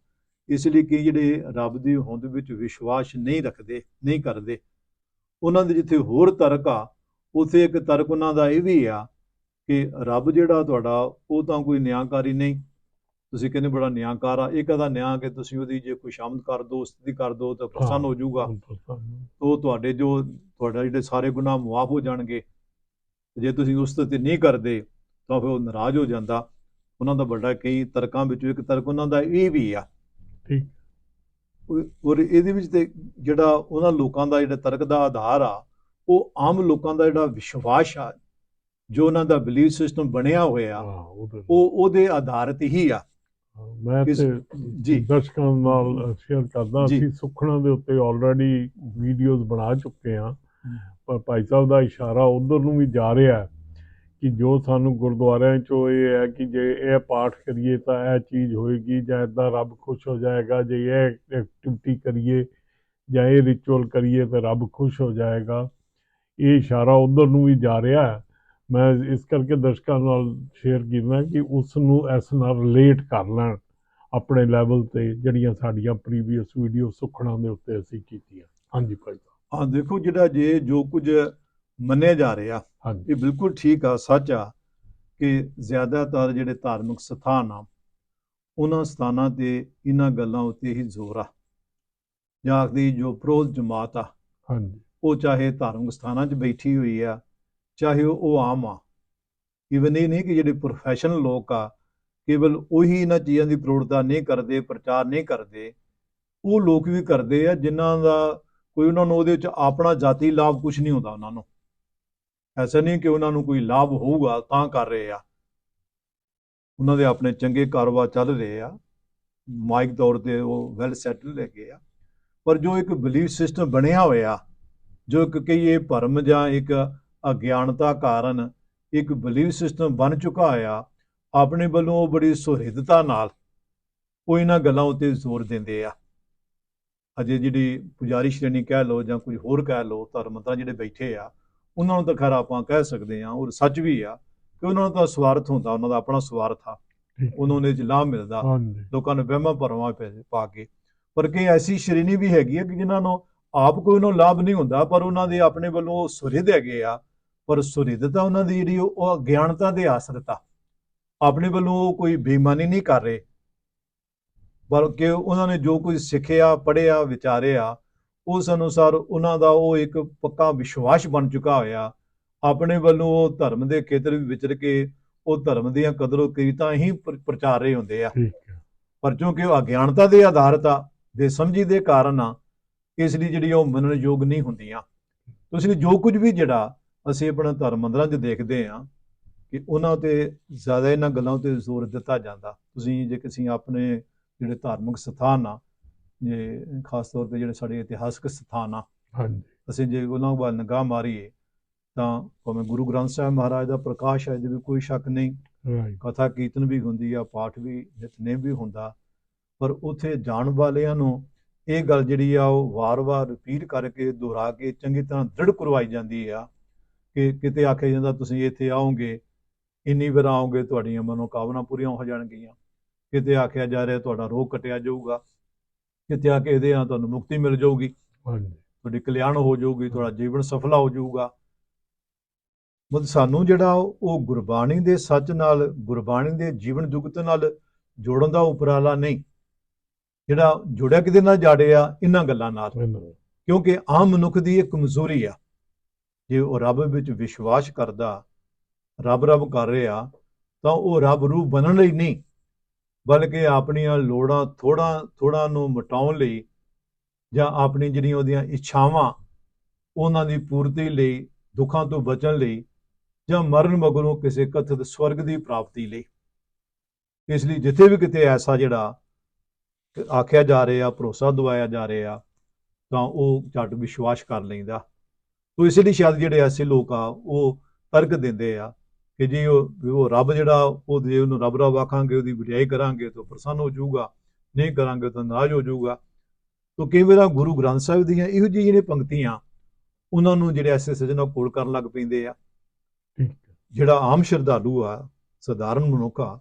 ਇਸ ਲਈ ਕਿ ਜਿਹੜੇ ਰੱਬ ਦੀ ਹੋਂਦ ਵਿੱਚ ਵਿਸ਼ਵਾਸ ਨਹੀਂ ਰੱਖਦੇ ਨਹੀਂ ਕਰਦੇ ਉਹਨਾਂ ਦੇ ਜਿੱਥੇ ਹੋਰ ਤਰਕ ਆ ਉਥੇ ਇੱਕ ਤਰਕ ਉਹਨਾਂ ਦਾ ਇਹ ਵੀ ਆ ਕਿ ਰੱਬ ਜਿਹੜਾ ਤੁਹਾਡਾ ਉਹ ਤਾਂ ਕੋਈ ਨਿਆਂਕਾਰੀ ਨਹੀਂ। ਤੁਸੀਂ ਕਹਿੰਦੇ ਬੜਾ ਨਿਆਂਕਾਰ ਆ ਇਹ ਕਹਦਾ ਨਿਆਂ ਕਿ ਤੁਸੀਂ ਉਹਦੀ ਜੇ ਕੋਈ ਸ਼ਾਮਤ ਕਰ ਦੋ ਉਸਤਤੀ ਕਰ ਦੋ ਤਾਂ ਪ੍ਰਸੰਨ ਹੋ ਜਾਊਗਾ। ਉਹ ਤੁਹਾਡੇ ਜੋ ਤੁਹਾਡਾ ਜਿਹੜੇ ਸਾਰੇ ਗੁਨਾਹ ਮੁਆਫ ਹੋ ਜਾਣਗੇ ਜੇ ਤੁਸੀਂ ਉਸ ਤੇ ਨਹੀਂ ਕਰਦੇ ਤਾਂ ਫਿਰ ਉਹ ਨਾਰਾਜ਼ ਹੋ ਜਾਂਦਾ। ਉਹਨਾਂ ਦਾ ਵੱਡਾ ਕਈ ਤਰਕਾਂ ਵਿੱਚੋਂ ਇੱਕ ਤਰਕ ਉਹਨਾਂ ਦਾ ਇਹ ਵੀ ਆ। ਠੀਕ। ਔਰ ਇਹਦੇ ਵਿੱਚ ਤੇ ਜਿਹੜਾ ਉਹਨਾਂ ਲੋਕਾਂ ਦਾ ਜਿਹੜਾ ਤਰਕ ਦਾ ਆਧਾਰ ਆ ਉਹ ਆਮ ਲੋਕਾਂ ਦਾ ਜਿਹੜਾ ਵਿਸ਼ਵਾਸ ਆ ਜੋ ਉਹਨਾਂ ਦਾ ਬਿਲੀਫ ਸਿਸਟਮ ਬਣਿਆ ਹੋਇਆ ਉਹ ਉਹਦੇ ਆਧਾਰਿਤ ਹੀ ਆ। ਮੈਂ ਜੀ। ਦਰਸ਼ਕਾਂ ਨਾਲ ਸ਼ੇਅਰ ਕਰਦਾ। ਅਸੀਂ ਸੁਖਣਾ ਦੇ ਉੱਤੇ ਆਲਰੇਡੀ ਵੀਡੀਓਜ਼ ਬਣਾ ਚੁੱਕੇ ਹਾਂ। ਪਰ ਭਾਈ ਸਾਹਿਬ ਦਾ ਇਸ਼ਾਰਾ ਉਧਰ ਨੂੰ ਵੀ ਜਾ ਰਿਹਾ ਹੈ। ਕਿ ਜੋ ਸਾਨੂੰ ਗੁਰਦੁਆਰਿਆਂ 'ਚੋਂ ਇਹ ਹੈ ਕਿ ਜੇ ਇਹ ਪਾਠ ਕਰੀਏ ਤਾਂ ਇਹ ਚੀਜ਼ ਹੋਏਗੀ ਜਾਂ ਇਦਾਂ ਰੱਬ ਖੁਸ਼ ਹੋ ਜਾਏਗਾ, ਜੇ ਇਹ ਐਕਟੀਵਿਟੀ ਕਰੀਏ ਜਾਂ ਇਹ ਰਿਚੁਅਲ ਕਰੀਏ ਤਾਂ ਰੱਬ ਖੁਸ਼ ਹੋ ਜਾਏਗਾ। ਇਹ ਇਸ਼ਾਰਾ ਉਧਰ ਨੂੰ ਵੀ ਜਾ ਰਿਹਾ ਹੈ। ਮੈਂ ਇਸ ਕਰਕੇ ਦਰਸ਼ਕਾਂ ਨਾਲ ਸ਼ੇਅਰ ਕੀਤਾ ਕਿ ਉਸ ਨੂੰ ਇਸ ਨਾਲ ਰਿਲੇਟ ਕਰ ਲੈਣ ਆਪਣੇ ਲੈਵਲ ਤੇ ਜਿਹੜੀਆਂ ਸਾਡੀਆਂ ਪ੍ਰੀਵੀਅਸ ਵੀਡੀਓ ਸੁਖਣਾ ਦੇ ਉੱਤੇ ਅਸੀਂ ਕੀਤੀਆਂ। ਹਾਂਜੀ ਭਾਈ ਸਾਹਿਬ। ਹਾਂ ਦੇਖੋ ਜਿਹੜਾ ਜੇ ਜੋ ਕੁਝ ਮੰਨਿਆ ਜਾ ਰਿਹਾ ਇਹ ਬਿਲਕੁਲ ਠੀਕ ਆ ਸੱਚ ਆ ਕਿ ਜ਼ਿਆਦਾਤਰ ਜਿਹੜੇ ਧਾਰਮਿਕ ਸਥਾਨ ਆ ਉਹਨਾਂ ਸਥਾਨਾਂ ਤੇ ਇਹਨਾਂ ਗੱਲਾਂ ਉੱਤੇ ਹੀ ਜ਼ੋਰ ਆ। ਜਾਂ ਆਖਦੀ ਜੋ ਪ੍ਰੋਧ ਜਮਾਤ ਆ ਹਾਂਜੀ। ਉਹ ਚਾਹੇ ਧਾਰਮਿਕ ਸਥਾਨਾਂ 'ਚ ਬੈਠੀ ਹੋਈ ਆ ਚਾਹੇ ਉਹ ਉਹ ਆਮ ਆ ਇਵਨ ਇਹ ਨਹੀਂ ਕਿ ਜਿਹੜੇ ਪ੍ਰੋਫੈਸ਼ਨਲ ਲੋਕ ਆ ਕੇਵਲ ਉਹੀ ਇਹਨਾਂ ਚੀਜ਼ਾਂ ਦੀ ਪ੍ਰੋੜਤਾ ਨਹੀਂ ਕਰਦੇ ਪ੍ਰਚਾਰ ਨਹੀਂ ਕਰਦੇ ਉਹ ਲੋਕ ਵੀ ਕਰਦੇ ਆ ਜਿਨ੍ਹਾਂ ਦਾ ਕੋਈ ਉਹਨਾਂ ਨੂੰ ਉਹਦੇ ਵਿੱਚ ਆਪਣਾ ਜਾਤੀ ਲਾਭ ਕੁਝ ਨਹੀਂ ਹੁੰਦਾ ਉਹਨਾਂ ਨੂੰ। ਐਸਾ ਨਹੀਂ ਕਿ ਉਹਨਾਂ ਨੂੰ ਕੋਈ ਲਾਭ ਹੋਊਗਾ, ਤਾਂ ਕਰ ਰਹੇ ਆ। ਉਹਨਾਂ ਦੇ ਆਪਣੇ ਚੰਗੇ ਕਾਰੋਬਾਰ ਚੱਲ ਰਹੇ ਆ। ਮਾਈਕ ਤੌਰ ਤੇ ਉਹ ਵੈਲ ਸੈਟਲ ਹੈਗੇ ਆ। ਪਰ ਜੋ ਇੱਕ ਬਿਲੀਫ ਸਿਸਟਮ ਬਣਿਆ ਹੋਇਆ, ਜੋ ਇੱਕ ਕਹੀਏ ਭਰਮ ਜਾਂ ਇੱਕ ਅਗਿਆਨਤਾ ਕਾਰਨ ਇੱਕ ਬਿਲੀਫ ਸਿਸਟਮ ਬਣ ਚੁੱਕਾ ਆ ਆਪਣੇ ਵੱਲੋਂ ਉਹ ਬੜੀ ਸੁਹਿਰਦਤਾ ਨਾਲ ਉਹ ਇਹਨਾਂ ਗੱਲਾਂ ਉੱਤੇ ਜ਼ੋਰ ਦਿੰਦੇ ਆ। ਅਜੇ ਜਿਹੜੀ ਪੁਜਾਰੀ ਸ਼੍ਰੇਣੀ ਕਹਿ ਲਓ ਜਾਂ ਕੋਈ ਹੋਰ ਕਹਿ ਲਓ ਧਰਮਤਾ ਜਿਹੜੇ ਬੈਠੇ ਆ ਉਹਨਾਂ ਨੂੰ ਤਾਂ ਖੈਰ ਆਪਾਂ ਕਹਿ ਸਕਦੇ ਆ ਔਰ ਸੱਚ ਵੀ ਆ ਕਿ ਉਹਨਾਂ ਨੂੰ ਤਾਂ ਸਵਾਰਥ ਹੁੰਦਾ ਉਹਨਾਂ ਦਾ ਆਪਣਾ ਸਵਾਰਥ ਆ। ਉਹਨਾਂ ਨੂੰ ਲਾਭ ਮਿਲਦਾ ਲੋਕਾਂ ਨੂੰ ਵਹਿਮਾਂ ਭਰਮਾਂ ਪੈ ਪਾ ਕੇ। ਪਰ ਕਈ ਐਸੀ ਸ਼੍ਰੇਣੀ ਵੀ ਹੈਗੀ ਹੈ ਕਿ ਜਿਨ੍ਹਾਂ ਨੂੰ ਆਪ ਕੋਈ ਨੂੰ ਲਾਭ ਨਹੀਂ ਹੁੰਦਾ ਪਰ ਉਹਨਾਂ ਦੇ ਆਪਣੇ ਵੱਲੋਂ ਉਹ ਸੁਰਿਧ ਹੈਗੇ ਆ। ਪਰ ਸੁਰਿਧਤਾ ਉਹਨਾਂ ਦੀ ਜਿਹੜੀ ਉਹ ਉਹ ਅਗਿਆਨਤਾ ਦੇ ਆਸਰਤ ਆ। ਆਪਣੇ ਵੱਲੋਂ ਉਹ ਕੋਈ ਬੇਈਮਾਨੀ ਨਹੀਂ ਕਰ ਰਹੇ। ਬਲਕਿ ਉਹਨਾਂ ਨੇ ਜੋ ਕੁਝ ਸਿੱਖਿਆ ਪੜ੍ਹਿਆ ਵਿਚਾਰਿਆ ਉਸ ਅਨੁਸਾਰ ਉਹਨਾਂ ਦਾ ਉਹ ਇੱਕ ਪੱਕਾ ਵਿਸ਼ਵਾਸ ਬਣ ਚੁੱਕਾ ਹੋਇਆ। ਆਪਣੇ ਵੱਲੋਂ ਉਹ ਧਰਮ ਦੇ ਖੇਤਰ ਵਿੱਚ ਵਿਚਰ ਕੇ ਉਹ ਧਰਮ ਦੀਆਂ ਕਦਰੋ ਕੀਮਤਾਂ ਹੀ ਪ੍ਰ- ਪ੍ਰਚਾਰ ਰਹੇ ਹੁੰਦੇ ਆ। ਪਰ ਕਿਉਂਕਿ ਉਹ ਅਗਿਆਨਤਾ ਦੇ ਆਧਾਰਿਤ ਆ ਦੇ ਸਮਝੀ ਦੇ ਕਾਰਨ ਆ ਇਸ ਲਈ ਜਿਹੜੀ ਉਹ ਮੰਨਣ ਯੋਗ ਨਹੀਂ ਹੁੰਦੀਆਂ। ਤੋ ਇਸ ਲਈ ਜੋ ਕੁਝ ਵੀ ਜਿਹੜਾ ਅਸੀਂ ਆਪਣੇ ਧਰਮ ਮੰਦਰਾਂ 'ਚ ਦੇਖਦੇ ਆ ਕਿ ਉਹਨਾਂ ਤੇ ਜ਼ਿਆਦਾ ਇਹਨਾਂ ਗੱਲਾਂ ਤੇ ਜ਼ੋਰ ਦਿੱਤਾ ਜਾਂਦਾ। ਤੁਸੀਂ ਜੇ ਕਿਸੇ ਆਪਣੇ ਜਿਹੜੇ ਧਾਰਮਿਕ ਸਥਾਨ ਆ ਜੇ ਖਾਸ ਤੌਰ ਤੇ ਜਿਹੜੇ ਸਾਡੇ ਇਤਿਹਾਸਕ ਸਥਾਨ ਆ ਹਾਂਜੀ। ਅਸੀਂ ਜੇ ਉਹਨਾਂ ਵੱਲ ਨਿਗਾਹ ਮਾਰੀਏ ਤਾਂ ਭਾਵੇਂ ਗੁਰੂ ਗ੍ਰੰਥ ਸਾਹਿਬ ਮਹਾਰਾਜ ਦਾ ਪ੍ਰਕਾਸ਼ ਹੈ ਵਿੱਚ ਕੋਈ ਸ਼ੱਕ ਨਹੀਂ। ਕਥਾ ਕੀਰਤਨ ਵੀ ਹੁੰਦੀ ਆ ਪਾਠ ਵੀ ਨਿਤਨੇਮ ਵੀ ਹੁੰਦਾ। ਪਰ ਉੱਥੇ ਜਾਣ ਵਾਲਿਆਂ ਨੂੰ ਇਹ ਗੱਲ ਜਿਹੜੀ ਆ ਉਹ ਵਾਰ-ਵਾਰ ਰਿਪੀਟ ਕਰਕੇ ਦੁਹਰਾ ਕੇ ਚੰਗੀ ਤਰ੍ਹਾਂ ਦ੍ਰਿੜ ਕਰਵਾਈ ਜਾਂਦੀ ਆ ਕਿ ਕਿਤੇ ਆਖਿਆ ਜਾਂਦਾ ਤੁਸੀਂ ਇੱਥੇ ਆਓਗੇ ਇੰਨੀ ਵਾਰ ਆਓਗੇ ਤੁਹਾਡੀਆਂ ਮਨੋਕਾਮਨਾ ਪੂਰੀਆਂ ਹੋ ਜਾਣਗੀਆਂ। ਕਿਤੇ ਆਖਿਆ ਜਾ ਰਿਹਾ ਤੁਹਾਡਾ ਰੋਗ ਕਟਿਆ ਜਾਊਗਾ। ਕਿਤੇ ਆ ਕੇ ਇਹਦੇ ਆ ਤੁਹਾਨੂੰ ਮੁਕਤੀ ਮਿਲ ਜਾਊਗੀ। ਹਾਂਜੀ। ਤੁਹਾਡੀ ਕਲਿਆਣ ਹੋ ਜਾਊਗੀ ਤੁਹਾਡਾ ਜੀਵਨ ਸਫਲਾ ਹੋ ਜਾਊਗਾ। ਮਤਲਬ ਸਾਨੂੰ ਜਿਹੜਾ ਉਹ ਗੁਰਬਾਣੀ ਦੇ ਸੱਚ ਨਾਲ ਗੁਰਬਾਣੀ ਦੇ ਜੀਵਨ ਜੁਗਤ ਨਾਲ ਜੋੜਨ ਦਾ ਉਪਰਾਲਾ ਨਹੀਂ। ਜਿਹੜਾ ਜੁੜਿਆ ਕਿਤੇ ਨਾਲ ਜਾੜਿਆ ਇਹਨਾਂ ਗੱਲਾਂ ਨਾਲ। ਕਿਉਂਕਿ ਆਮ ਮਨੁੱਖ ਦੀ ਇੱਕ ਕਮਜ਼ੋਰੀ ਆ। ਜੇ ਉਹ ਰੱਬ ਵਿੱਚ ਵਿਸ਼ਵਾਸ ਕਰਦਾ ਰੱਬ ਰੱਬ ਕਰ ਰਿਹਾ ਤਾਂ ਉਹ ਰੱਬ ਰੂਪ ਬਣਨ ਲਈ ਨਹੀਂ। ਬਲਕਿ ਆਪਣੀਆਂ ਲੋੜਾਂ ਥੋੜਾ ਥੋੜਾ ਨੂੰ ਮਟਾਉਣ ਲਈ ਜਾਂ ਆਪਣੀ ਜਿਹੜੀਆਂ ਉਹਦੀਆਂ ਇੱਛਾਵਾਂ, ਉਹਨਾਂ ਦੀ ਪੂਰਤੀ ਲਈ, ਦੁੱਖਾਂ ਤੋਂ ਬਚਣ ਲਈ ਜਾਂ ਮਰਨ ਮਗਰੋਂ ਕਿਸੇ ਕਥਿਤ ਸਵਰਗ ਦੀ ਪ੍ਰਾਪਤੀ ਲਈ। ਇਸ ਲਈ ਜਿੱਥੇ ਵੀ ਕਿਤੇ ਐਸਾ ਜਿਹੜਾ ਆਖਿਆ ਜਾ ਰਿਹਾ, ਭਰੋਸਾ ਦਵਾਇਆ ਜਾ ਰਿਹਾ, ਤਾਂ ਉਹ ਝੱਟ ਵਿਸ਼ਵਾਸ ਕਰ ਲੈਂਦਾ। ਤੋ ਇਸ ਲਈ ਸ਼ਾਇਦ ਜਿਹੜੇ ਐਸੇ ਲੋਕ ਆ, ਉਹ ਤਰਕ ਦਿੰਦੇ ਆ ਕਿ ਜੇ ਉਹ ਵੀ ਉਹ ਰੱਬ ਜਿਹੜਾ ਉਹ ਜੇ ਉਹਨੂੰ ਰੱਬ ਰੱਬ ਆਖਾਂਗੇ ਉਹਦੀ ਵਡਿਆਈ ਕਰਾਂਗੇ ਤਾਂ ਪ੍ਰਸੰਨ ਹੋ ਜਾਊਗਾ। ਨਹੀਂ ਕਰਾਂਗੇ ਤਾਂ ਨਾਰਾਜ਼ ਹੋ ਜਾਊਗਾ। ਤੋ ਕਈ ਵਾਰ ਗੁਰੂ ਗ੍ਰੰਥ ਸਾਹਿਬ ਦੀਆਂ ਇਹੋ ਜਿਹੀ ਜਿਹੜੀਆਂ ਪੰਕਤੀਆਂ ਉਹਨਾਂ ਨੂੰ ਜਿਹੜੇ ਐਸੇ ਸਜਣਾ ਕੋਲ ਕਰਨ ਲੱਗ ਪੈਂਦੇ ਆ। ਜਿਹੜਾ ਆਮ ਸ਼ਰਧਾਲੂ ਆ ਸਧਾਰਨ ਮਨੁੱਖ ਆ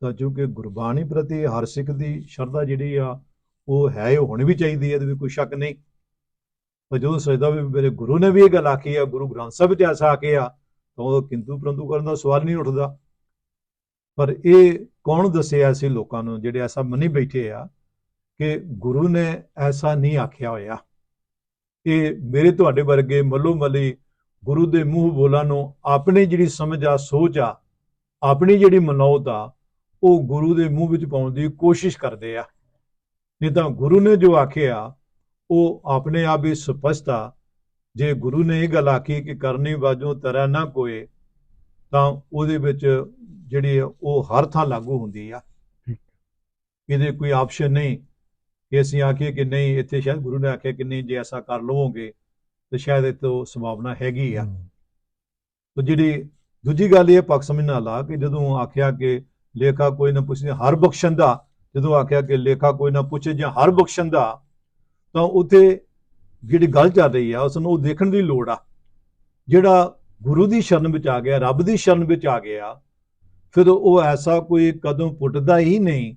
ਤਾਂ ਕਿਉਂਕਿ ਗੁਰਬਾਣੀ ਪ੍ਰਤੀ ਹਰ ਸਿੱਖ ਦੀ ਸ਼ਰਧਾ ਜਿਹੜੀ ਆ ਉਹ ਹੈ ਉਹ ਹੋਣੀ ਵੀ ਚਾਹੀਦੀ ਹੈ ਇਹਦੇ ਵਿੱਚ ਕੋਈ ਸ਼ੱਕ ਨਹੀਂ। ਪਰ ਜਦੋਂ ਸੋਚਦਾ ਵੀ ਮੇਰੇ ਗੁਰੂ ਨੇ ਵੀ ਇਹ ਗੱਲ ਆਖੀ ਆ ਗੁਰੂ ਗ੍ਰੰਥ ਸਾਹਿਬ 'ਚ ਐਸਾ ਆਖਿਆ ਤਾਂ ਉਹ ਕਿੰਤੂ ਪਰੰਤੂ ਕਰਨ ਦਾ ਸਵਾਲ ਨਹੀਂ ਉੱਠਦਾ। ਪਰ ਇਹ ਕੌਣ ਦੱਸਿਆ ਐਸੇ ਲੋਕਾਂ ਨੂੰ, ਜਿਹੜੇ ਐਸਾ ਮੰਨੀ ਬੈਠੇ ਆ ਕਿ ਗੁਰੂ ਨੇ ਐਸਾ ਨਹੀਂ ਆਖਿਆ ਹੋਇਆ? ਇਹ ਮੇਰੇ ਤੁਹਾਡੇ ਵਰਗੇ ਮੱਲੋ ਮੱਲੀ ਗੁਰੂ ਦੇ ਮੂੰਹ ਬੋਲਾਂ ਨੂੰ ਆਪਣੀ ਜਿਹੜੀ ਸਮਝ ਆ, ਸੋਚ ਆ, ਆਪਣੀ ਜਿਹੜੀ ਮਨੌਤ ਆ, ਉਹ ਗੁਰੂ ਦੇ ਮੂੰਹ ਵਿੱਚ ਪਾਉਣ ਦੀ ਕੋਸ਼ਿਸ਼ ਕਰਦੇ ਆ। ਨਹੀਂ ਤਾਂ ਗੁਰੂ ਨੇ ਜੋ ਆਖਿਆ, ਉਹ ਆਪਣੇ ਆਪ ਹੀ ਸਪਸ਼ਟ ਆ ਜੇ ਗੁਰੂ ਨੇ ਇਹ ਗੱਲ ਆਖੀ ਕਿ ਕਰਨੀ ਬਾਝੋਂ ਤਰ੍ਹਾਂ ਨਾ ਕੋਏ ਤਾਂ ਉਹਦੇ ਵਿੱਚ ਜਿਹੜੀ ਆ ਉਹ ਹਰ ਥਾਂ ਲਾਗੂ ਹੁੰਦੀ ਆ। ਇਹਦੇ ਕੋਈ ਆਪਸ਼ਨ ਨਹੀਂ। ਕਿ ਅਸੀਂ ਆਖੀਏ ਕਿ ਨਹੀਂ ਇੱਥੇ ਸ਼ਾਇਦ ਗੁਰੂ ਨੇ ਆਖਿਆ ਕਿ ਨਹੀਂ ਜੇ ਐਸਾ ਕਰ ਲਵੋਗੇ ਤੇ ਸ਼ਾਇਦ ਇਹ ਤੋਂ ਸੰਭਾਵਨਾ ਹੈਗੀ ਆ। ਤੋ ਜਿਹੜੀ ਦੂਜੀ ਗੱਲ ਇਹ ਪੱਖ ਸਮਝਣਾ ਲਾ ਕਿ ਜਦੋਂ ਆਖਿਆ ਕਿ ਲੇਖਾ ਕੋਈ ਨਾ ਪੁੱਛੇ ਹਰ ਬਖਸ਼ਣ ਦਾ ਜਦੋਂ ਆਖਿਆ ਕਿ ਲੇਖਾ ਕੋਈ ਨਾ ਪੁੱਛੇ ਜਾਂ ਹਰ ਬਖਸ਼ਣ ਦਾ ਤਾਂ ਉਥੇ ਜਿਹੜੀ ਗੱਲ ਚੱਲ ਰਹੀ ਆ, ਉਸ ਨੂੰ ਉਹ ਦੇਖਣ ਦੀ ਲੋੜ ਆ। ਜਿਹੜਾ ਗੁਰੂ ਦੀ ਸ਼ਰਨ ਵਿੱਚ ਆ ਗਿਆ, ਰੱਬ ਦੀ ਸ਼ਰਨ ਵਿੱਚ ਆ ਗਿਆ, ਫਿਰ ਉਹ ਐਸਾ ਕੋਈ ਕਦਮ ਪੁੱਟਦਾ ਹੀ ਨਹੀਂ,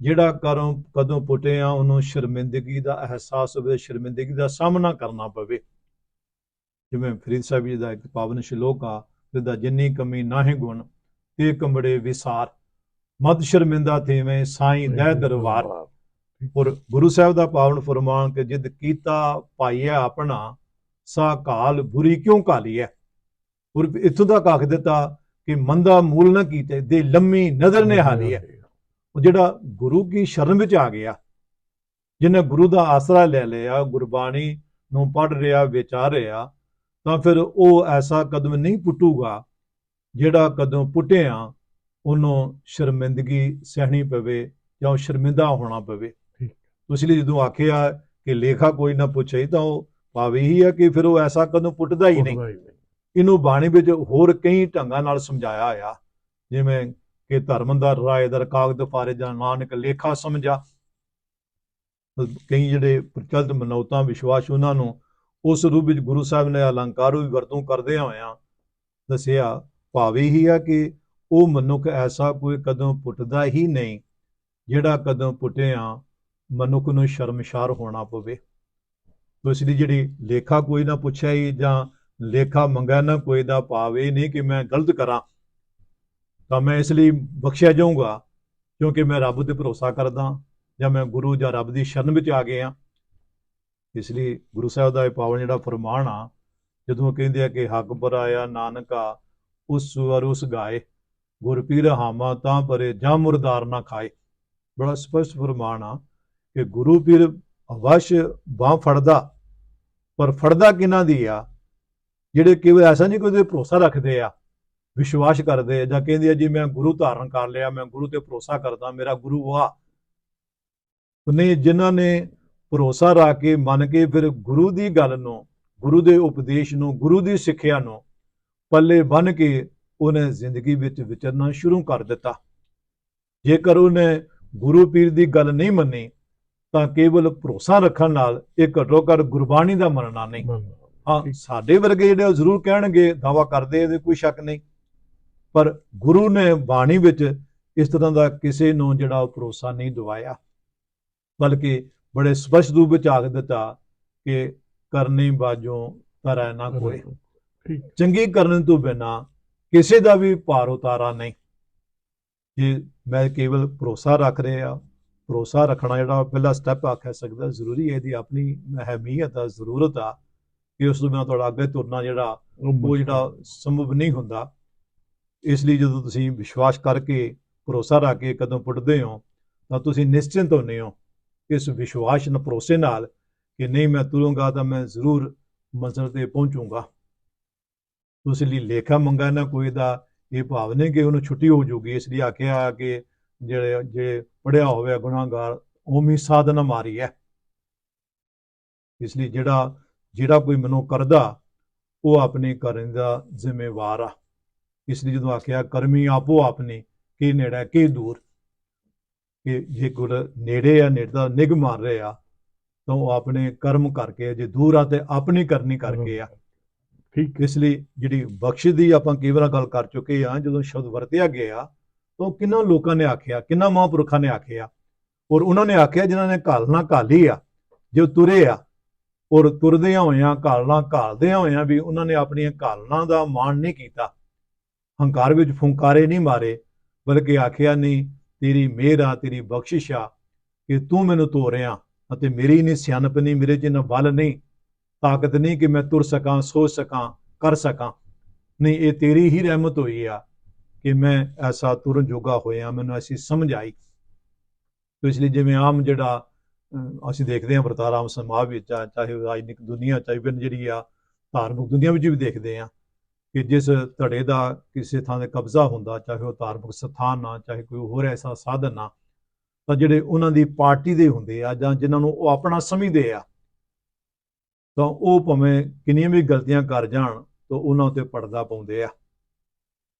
ਜਿਹੜਾ ਕਰੋਂ ਕਦੋਂ ਪੁੱਟਿਆ ਉਹਨੂੰ ਸ਼ਰਮਿੰਦਗੀ ਦਾ ਅਹਿਸਾਸ ਹੋਵੇ, ਸ਼ਰਮਿੰਦਗੀ ਦਾ ਸਾਹਮਣਾ ਕਰਨਾ ਪਵੇ। ਜਿਵੇਂ ਫਰੀਦ ਸਾਹਿਬ ਜੀ ਦਾ ਇੱਕ ਪਾਵਨ ਸ਼ਲੋਕ ਆ ਜਿਦਾ ਜਿੰਨੀ ਕਮੀ ਨਾਹੀਂ ਗੁਣ, ਤੇ ਕਮੜੇ ਵਿਸਾਰ ਮਦ ਸ਼ਰਮਿੰਦਾ ਥੇਵੇਂ ਸਾਈਂ ਦੇ ਦਰਬਾਰ ਔਰ ਗੁਰੂ ਸਾਹਿਬ ਦਾ ਪਾਵਨ ਫਰਮਾਨ ਕਿ ਜਿੱਦ ਕੀਤਾ ਪਾਈਆ ਆਪਣਾ, ਸਾ ਕਾਲ ਬੁਰੀ ਕਿਉਂ ਕਾਲੀ ਹੈ? ਔਰ ਇਥੋਂ ਤੱਕ ਆਖ ਦਿੱਤਾ ਕਿ ਮੰਦਾ ਮੂਲ ਨਾ ਕੀਤੇ, ਦੇ ਲੰਮੀ ਨਜ਼ਰ ਨੇ ਹਾਲੀ ਹੈ। ਉਹ ਜਿਹੜਾ ਗੁਰੂ ਕੀ ਸ਼ਰਨ ਵਿੱਚ ਆ ਗਿਆ, ਜਿਹਨੇ ਗੁਰੂ ਦਾ ਆਸਰਾ ਲੈ ਲਿਆ, ਗੁਰਬਾਣੀ ਨੂੰ ਪੜ੍ਹ ਰਿਹਾ, ਵਿਚਾਰ ਰਿਹਾ, ਤਾਂ ਫਿਰ ਉਹ ਐਸਾ ਕਦਮ ਨਹੀਂ ਪੁੱਟੂਗਾ, ਜਿਹੜਾ ਕਦਮ ਪੁੱਟਿਆ, ਉਹਨੂੰ ਸ਼ਰਮਿੰਦਗੀ ਸਹਿਣੀ ਪਵੇ ਜਾਂ ਸ਼ਰਮਿੰਦਾ ਹੋਣਾ ਪਵੇ। ਇਸ ਲਈ ਜਦੋਂ ਆਖਿਆ ਕਿ ਲੇਖਾ ਕੋਈ ਨਾ ਪੁੱਛੇ ਤਾਂ ਉਹ ਭਾਵ ਇਹੀ ਹੈ ਕਿ ਫਿਰ ਉਹ ਐਸਾ ਕਦਮ ਪੁੱਟਦਾ ਹੀ ਨਹੀਂ। ਹੀ ਇਹਨੂੰ ਬਾਣੀ ਵਿੱਚ ਹੋਰ ਕਈ ਢੰਗਾਂ ਨਾਲ ਸਮਝਾਇਆ ਹੋਇਆ ਜਿਵੇਂ ਕਿ ਧਰਮ ਦਾ ਰਾਏ ਦਰ ਕਾਗਦ ਫਾਰੇ ਜਾਂ ਨਾਨਕ ਲੇਖਾ ਸਮਝਾ। ਕਈ ਜਿਹੜੇ ਪ੍ਰਚਲਿਤ ਮਨੌਤਾਂ ਵਿਸ਼ਵਾਸ ਉਹਨਾਂ ਨੂੰ ਉਸ ਰੂਪ ਵਿੱਚ ਗੁਰੂ ਸਾਹਿਬ ਨੇ ਅਲੰਕਾਰੂ ਵੀ ਵਰਤੋਂ ਕਰਦੇ ਹੋਇਆਂ ਦੱਸਿਆ। ਭਾਵ ਇਹੀ ਆ ਕਿ ਉਹ ਮਨੁੱਖ ਐਸਾ ਕੋਈ ਕਦਮ ਪੁੱਟਦਾ ਹੀ ਨਹੀਂ ਜਿਹੜਾ ਕਦਮ ਪੁੱਟਿਆ ਮਨੁੱਖ ਨੂੰ ਸ਼ਰਮਸ਼ਾਰ ਹੋਣਾ ਪਵੇ। ਤੋ ਇਸ ਲਈ ਜਿਹੜੀ ਲੇਖਾ ਕੋਈ ਨਾ ਪੁੱਛਿਆ ਹੀ ਜਾਂ ਲੇਖਾ ਮੰਗਾ ਨਾ ਕੋਈ ਦਾ ਭਾਵ ਇਹ ਨਹੀਂ ਕਿ ਮੈਂ ਗਲਤ ਕਰਾਂ, ਤਾਂ ਮੈਂ ਇਸ ਲਈ ਬਖਸ਼ਿਆ ਜਾਊਂਗਾ, ਕਿਉਂਕਿ ਮੈਂ ਰੱਬ ਤੇ ਭਰੋਸਾ ਕਰਦਾ ਜਾਂ ਮੈਂ ਗੁਰੂ ਜਾਂ ਰੱਬ ਦੀ ਸ਼ਰਨ ਵਿੱਚ ਆ ਗਿਆ। ਇਸ ਲਈ ਗੁਰੂ ਸਾਹਿਬ ਦਾ ਇਹ ਪਾਵਨ ਜਿਹੜਾ ਫਰਮਾਨ ਆ, ਜਦੋਂ ਕਹਿੰਦੇ ਆ ਕਿ ਹੱਕ ਬਰਾਇਆ ਨਾਨਕਾ ਉਸ ਸਵਰ ਉਸ ਗਾਏ, ਗੁਰ ਪੀਰ ਹਾਮਾ ਤਾਂ ਪਰੇ ਜਾਂ ਮੁਰਦਾਰ ਨਾ ਖਾਏ। ਬੜਾ ਸਪਸ਼ਟ ਫਰਮਾਨ ਆ। ਕਿ ਗੁਰੂ ਪੀਰ ਅਵਸ਼ ਬਾਹ ਫੜਦਾ, ਪਰ ਫੜਦਾ ਕਿਹਨਾਂ ਦੀ ਆ? ਜਿਹੜੇ ਕੇਵਲ ਐਸਾ ਨਹੀਂ ਕੋਈ ਉਹਦੇ ਭਰੋਸਾ ਰੱਖਦੇ ਆ, ਵਿਸ਼ਵਾਸ ਕਰਦੇ ਆ, ਜਾਂ ਕਹਿੰਦੇ ਆ ਜੀ ਮੈਂ ਗੁਰੂ ਧਾਰਨ ਕਰ ਲਿਆ, ਮੈਂ ਗੁਰੂ ਤੇ ਭਰੋਸਾ ਕਰਦਾ, ਮੇਰਾ ਗੁਰੂ ਆ। ਨਹੀਂ ਜਿਨ੍ਹਾਂ ਨੇ ਭਰੋਸਾ ਰੱਖ ਕੇ ਮੰਨ ਕੇ ਫਿਰ ਗੁਰੂ ਦੀ ਗੱਲ ਨੂੰ, ਗੁਰੂ ਦੇ ਉਪਦੇਸ਼ ਨੂੰ, ਗੁਰੂ ਦੀ ਸਿੱਖਿਆ ਨੂੰ ਪੱਲੇ ਬੰਨ ਕੇ ਉਹਨੇ ਜ਼ਿੰਦਗੀ ਵਿੱਚ ਵਿਚਰਨਾ ਸ਼ੁਰੂ ਕਰ ਦਿੱਤਾ। ਜੇਕਰ ਉਹਨੇ ਗੁਰੂ ਪੀਰ ਦੀ ਗੱਲ ਨਹੀਂ ਮੰਨੀ ਤਾਂ ਕੇਵਲ ਭਰੋਸਾ ਰੱਖਣ ਨਾਲ ਇਹ ਘੱਟੋ ਘੱਟ ਗੁਰਬਾਣੀ ਦਾ ਮੰਨਣਾ ਨਹੀਂ। ਹਾਂ। ਸਾਡੇ ਵਰਗੇ ਜਿਹੜੇ ਉਹ ਜ਼ਰੂਰ ਕਹਿਣਗੇ ਦਾਵਾ ਕਰਦੇ ਇਹਦੇ ਕੋਈ ਸ਼ੱਕ ਨਹੀਂ। ਪਰ ਗੁਰੂ ਨੇ ਬਾਣੀ ਵਿੱਚ ਇਸ ਤਰ੍ਹਾਂ ਦਾ ਕਿਸੇ ਨੂੰ ਜਿਹੜਾ ਉਹ ਭਰੋਸਾ ਨਹੀਂ ਦਿਵਾਇਆ। ਬਲਕਿ ਬੜੇ ਸਪਸ਼ਟ ਰੂਪ ਵਿੱਚ ਆਖ ਦਿੱਤਾ ਕਿ ਕਰਨੀ ਬਾਜੋਂ ਤਰੈ ਨਾ ਕੋਈ ਚੰਗੀ ਕਰਨ ਤੋਂ ਬਿਨਾ ਕਿਸੇ ਦਾ ਵੀ ਭਾਰ ਉਤਾਰਾ ਨਹੀਂ। ਜੇ ਮੈਂ ਕੇਵਲ ਭਰੋਸਾ ਰੱਖ ਰਿਹਾ ਭਰੋਸਾ ਰੱਖਣਾ ਜਿਹੜਾ ਪਹਿਲਾ ਸਟੈਪ ਆਖਿਆ ਸਕਦਾ ਜ਼ਰੂਰੀ ਹੈ ਇਹਦੀ ਆਪਣੀ ਅਹਿਮੀਅਤ ਆ ਜ਼ਰੂਰਤ ਆ ਕਿ ਉਸ ਤੋਂ ਬਿਨਾਂ ਤੁਹਾਡਾ ਅੱਗੇ ਤੁਰਨਾ ਜਿਹੜਾ ਉਹ ਜਿਹੜਾ ਸੰਭਵ ਨਹੀਂ ਹੁੰਦਾ। ਇਸ ਲਈ ਜਦੋਂ ਤੁਸੀਂ ਵਿਸ਼ਵਾਸ ਕਰਕੇ ਭਰੋਸਾ ਰੱਖ ਕੇ ਕਦਮ ਪੁੱਟਦੇ ਹੋ ਤਾਂ ਤੁਸੀਂ ਨਿਸ਼ਚਿੰਤ ਹੁੰਦੇ ਹੋ ਇਸ ਵਿਸ਼ਵਾਸ ਨਾਲ ਭਰੋਸੇ ਨਾਲ ਕਿ ਨਹੀਂ ਮੈਂ ਤੁਰੂੰਗਾ ਤਾਂ ਮੈਂ ਜ਼ਰੂਰ ਮੰਜ਼ਿਲ ਤੇ ਪਹੁੰਚੂੰਗਾ। ਉਸ ਲਈ ਲੇਖਾ ਮੰਗਾ ਨਾ ਕੋਈ ਦਾ ਇਹ ਭਾਵ ਨਹੀਂ ਕਿ ਉਹਨੂੰ ਛੁੱਟੀ ਹੋ ਜਾਊਗੀ ਇਸ ਲਈ ਆਖਿਆ ਕਿ ਜਿਹੜੇ ਜੇ ਪੜਿਆ ਹੋਵੇ ਗੁਨਾਹਗਾਰ ਉਮੀ ਸਾਧਨਾ ਮਾਰੀ ਹੈ। ਇਸ ਲਈ ਜਿਹੜਾ ਜਿਹੜਾ ਕੋਈ ਮਨੋ ਕਰਦਾ ਉਹ ਆਪਣੇ ਕਰਨ ਦਾ ਜ਼ਿੰਮੇਵਾਰ ਆ। ਇਸ ਲਈ ਜਦੋਂ ਆਖਿਆ ਕਰਮੀ ਆਪੋ ਆਪਣੀ ਕੀ ਨੇੜੇ ਕੀ ਦੂਰ? ਕਿ ਜੇ ਗੁਰ ਨੇੜੇ ਆ ਨੇੜੇ ਦਾ ਨਿਗ ਮਾਰ ਰਹੇ ਆ ਤਾਂ ਉਹ ਆਪਣੇ ਕਰਮ ਕਰਕੇ ਜੇ ਦੂਰ ਆ ਤੇ ਆਪਣੀ ਕਰਨੀ ਕਰਕੇ ਆ। ਠੀਕ। ਇਸ ਲਈ ਜਿਹੜੀ ਬਖਸ਼ਿਸ਼ ਦੀ ਆਪਾਂ ਕਈ ਵਾਰ ਗੱਲ ਕਰ ਚੁੱਕੇ ਆ ਜਦੋਂ ਸ਼ਬਦ ਵਰਤਿਆ ਗਿਆ ਤਾਂ ਕਿੰਨਾ ਲੋਕਾਂ ਨੇ ਆਖਿਆ, ਕਿੰਨਾ ਮਹਾਂਪੁਰਖਾਂ ਨੇ ਆਖਿਆ? ਔਰ ਉਹਨਾਂ ਨੇ ਆਖਿਆ ਜਿਨ੍ਹਾਂ ਨੇ ਘਾਲਣਾ ਘਾਲੀ ਆ, ਜੋ ਤੁਰੇ ਆ, ਔਰ ਤੁਰਦਿਆਂ ਹੋਇਆਂ, ਘਾਲਣਾ ਘਾਲਦਿਆਂ ਹੋਇਆਂ ਵੀ ਉਹਨਾਂ ਨੇ ਆਪਣੀਆਂ ਘਾਲਣਾ ਦਾ ਮਾਣ ਨਹੀਂ ਕੀਤਾ। ਹੰਕਾਰ ਵਿੱਚ ਫੁੰਕਾਰੇ ਨਹੀਂ ਮਾਰੇ, ਬਲਕਿ ਆਖਿਆ, ਨਹੀਂ, ਤੇਰੀ ਮਿਹਰ ਆ, ਤੇਰੀ ਬਖਸ਼ਿਸ਼ ਆ ਕਿ ਤੂੰ ਮੈਨੂੰ ਤੋਰਿਆ ਅਤੇ ਮੇਰੀ ਨਹੀਂ ਸਿਆਣਪ ਨਹੀਂ, ਮੇਰੇ ਚ ਨਾ ਬਲ ਨਹੀਂ, ਤਾਕਤ ਨਹੀਂ ਕਿ ਮੈਂ ਤੁਰ ਸਕਾਂ, ਸੋਚ ਸਕਾਂ, ਕਰ ਸਕਾਂ। ਨਹੀਂ, ਇਹ ਤੇਰੀ ਹੀ ਰਹਿਮਤ ਹੋਈ ਆ ਕਿ ਮੈਂ ਐਸਾ ਤੁਰਨ ਜੋਗਾ ਹੋਇਆ ਮੈਨੂੰ ਐਸੀ ਸਮਝ ਆਈ। ਤੋ ਇਸ ਲਈ ਜਿਵੇਂ ਆਮ ਜਿਹੜਾ ਅਸੀਂ ਦੇਖਦੇ ਹਾਂ ਵਰਤਾਰਾ ਸਮਾਜ ਵਿੱਚ ਆ, ਚਾਹੇ ਉਹ ਰਾਜਨੀਤਿਕ ਦੁਨੀਆ ਚਾਹੇ ਵੀ ਜਿਹੜੀ ਆ ਧਾਰਮਿਕ ਦੁਨੀਆ ਵਿੱਚ ਵੀ ਦੇਖਦੇ ਆ ਕਿ ਜਿਸ ਧੜੇ ਦਾ ਕਿਸੇ ਥਾਂ ਤੇ ਕਬਜ਼ਾ ਹੁੰਦਾ ਚਾਹੇ ਉਹ ਧਾਰਮਿਕ ਸਥਾਨ ਆ ਚਾਹੇ ਕੋਈ ਹੋਰ ਐਸਾ ਸਾਧਨ ਆ ਤਾਂ ਜਿਹੜੇ ਉਹਨਾਂ ਦੀ ਪਾਰਟੀ ਦੇ ਹੁੰਦੇ ਆ ਜਾਂ ਜਿਨ੍ਹਾਂ ਨੂੰ ਉਹ ਆਪਣਾ ਸਮਝਦੇ ਆ ਤਾਂ ਉਹ ਭਾਵੇਂ ਕਿੰਨੀਆਂ ਵੀ ਗਲਤੀਆਂ ਕਰ ਜਾਣ ਤਾਂ ਉਹਨਾਂ ਉੱਤੇ ਪਰਦਾ ਪਾਉਂਦੇ ਆ।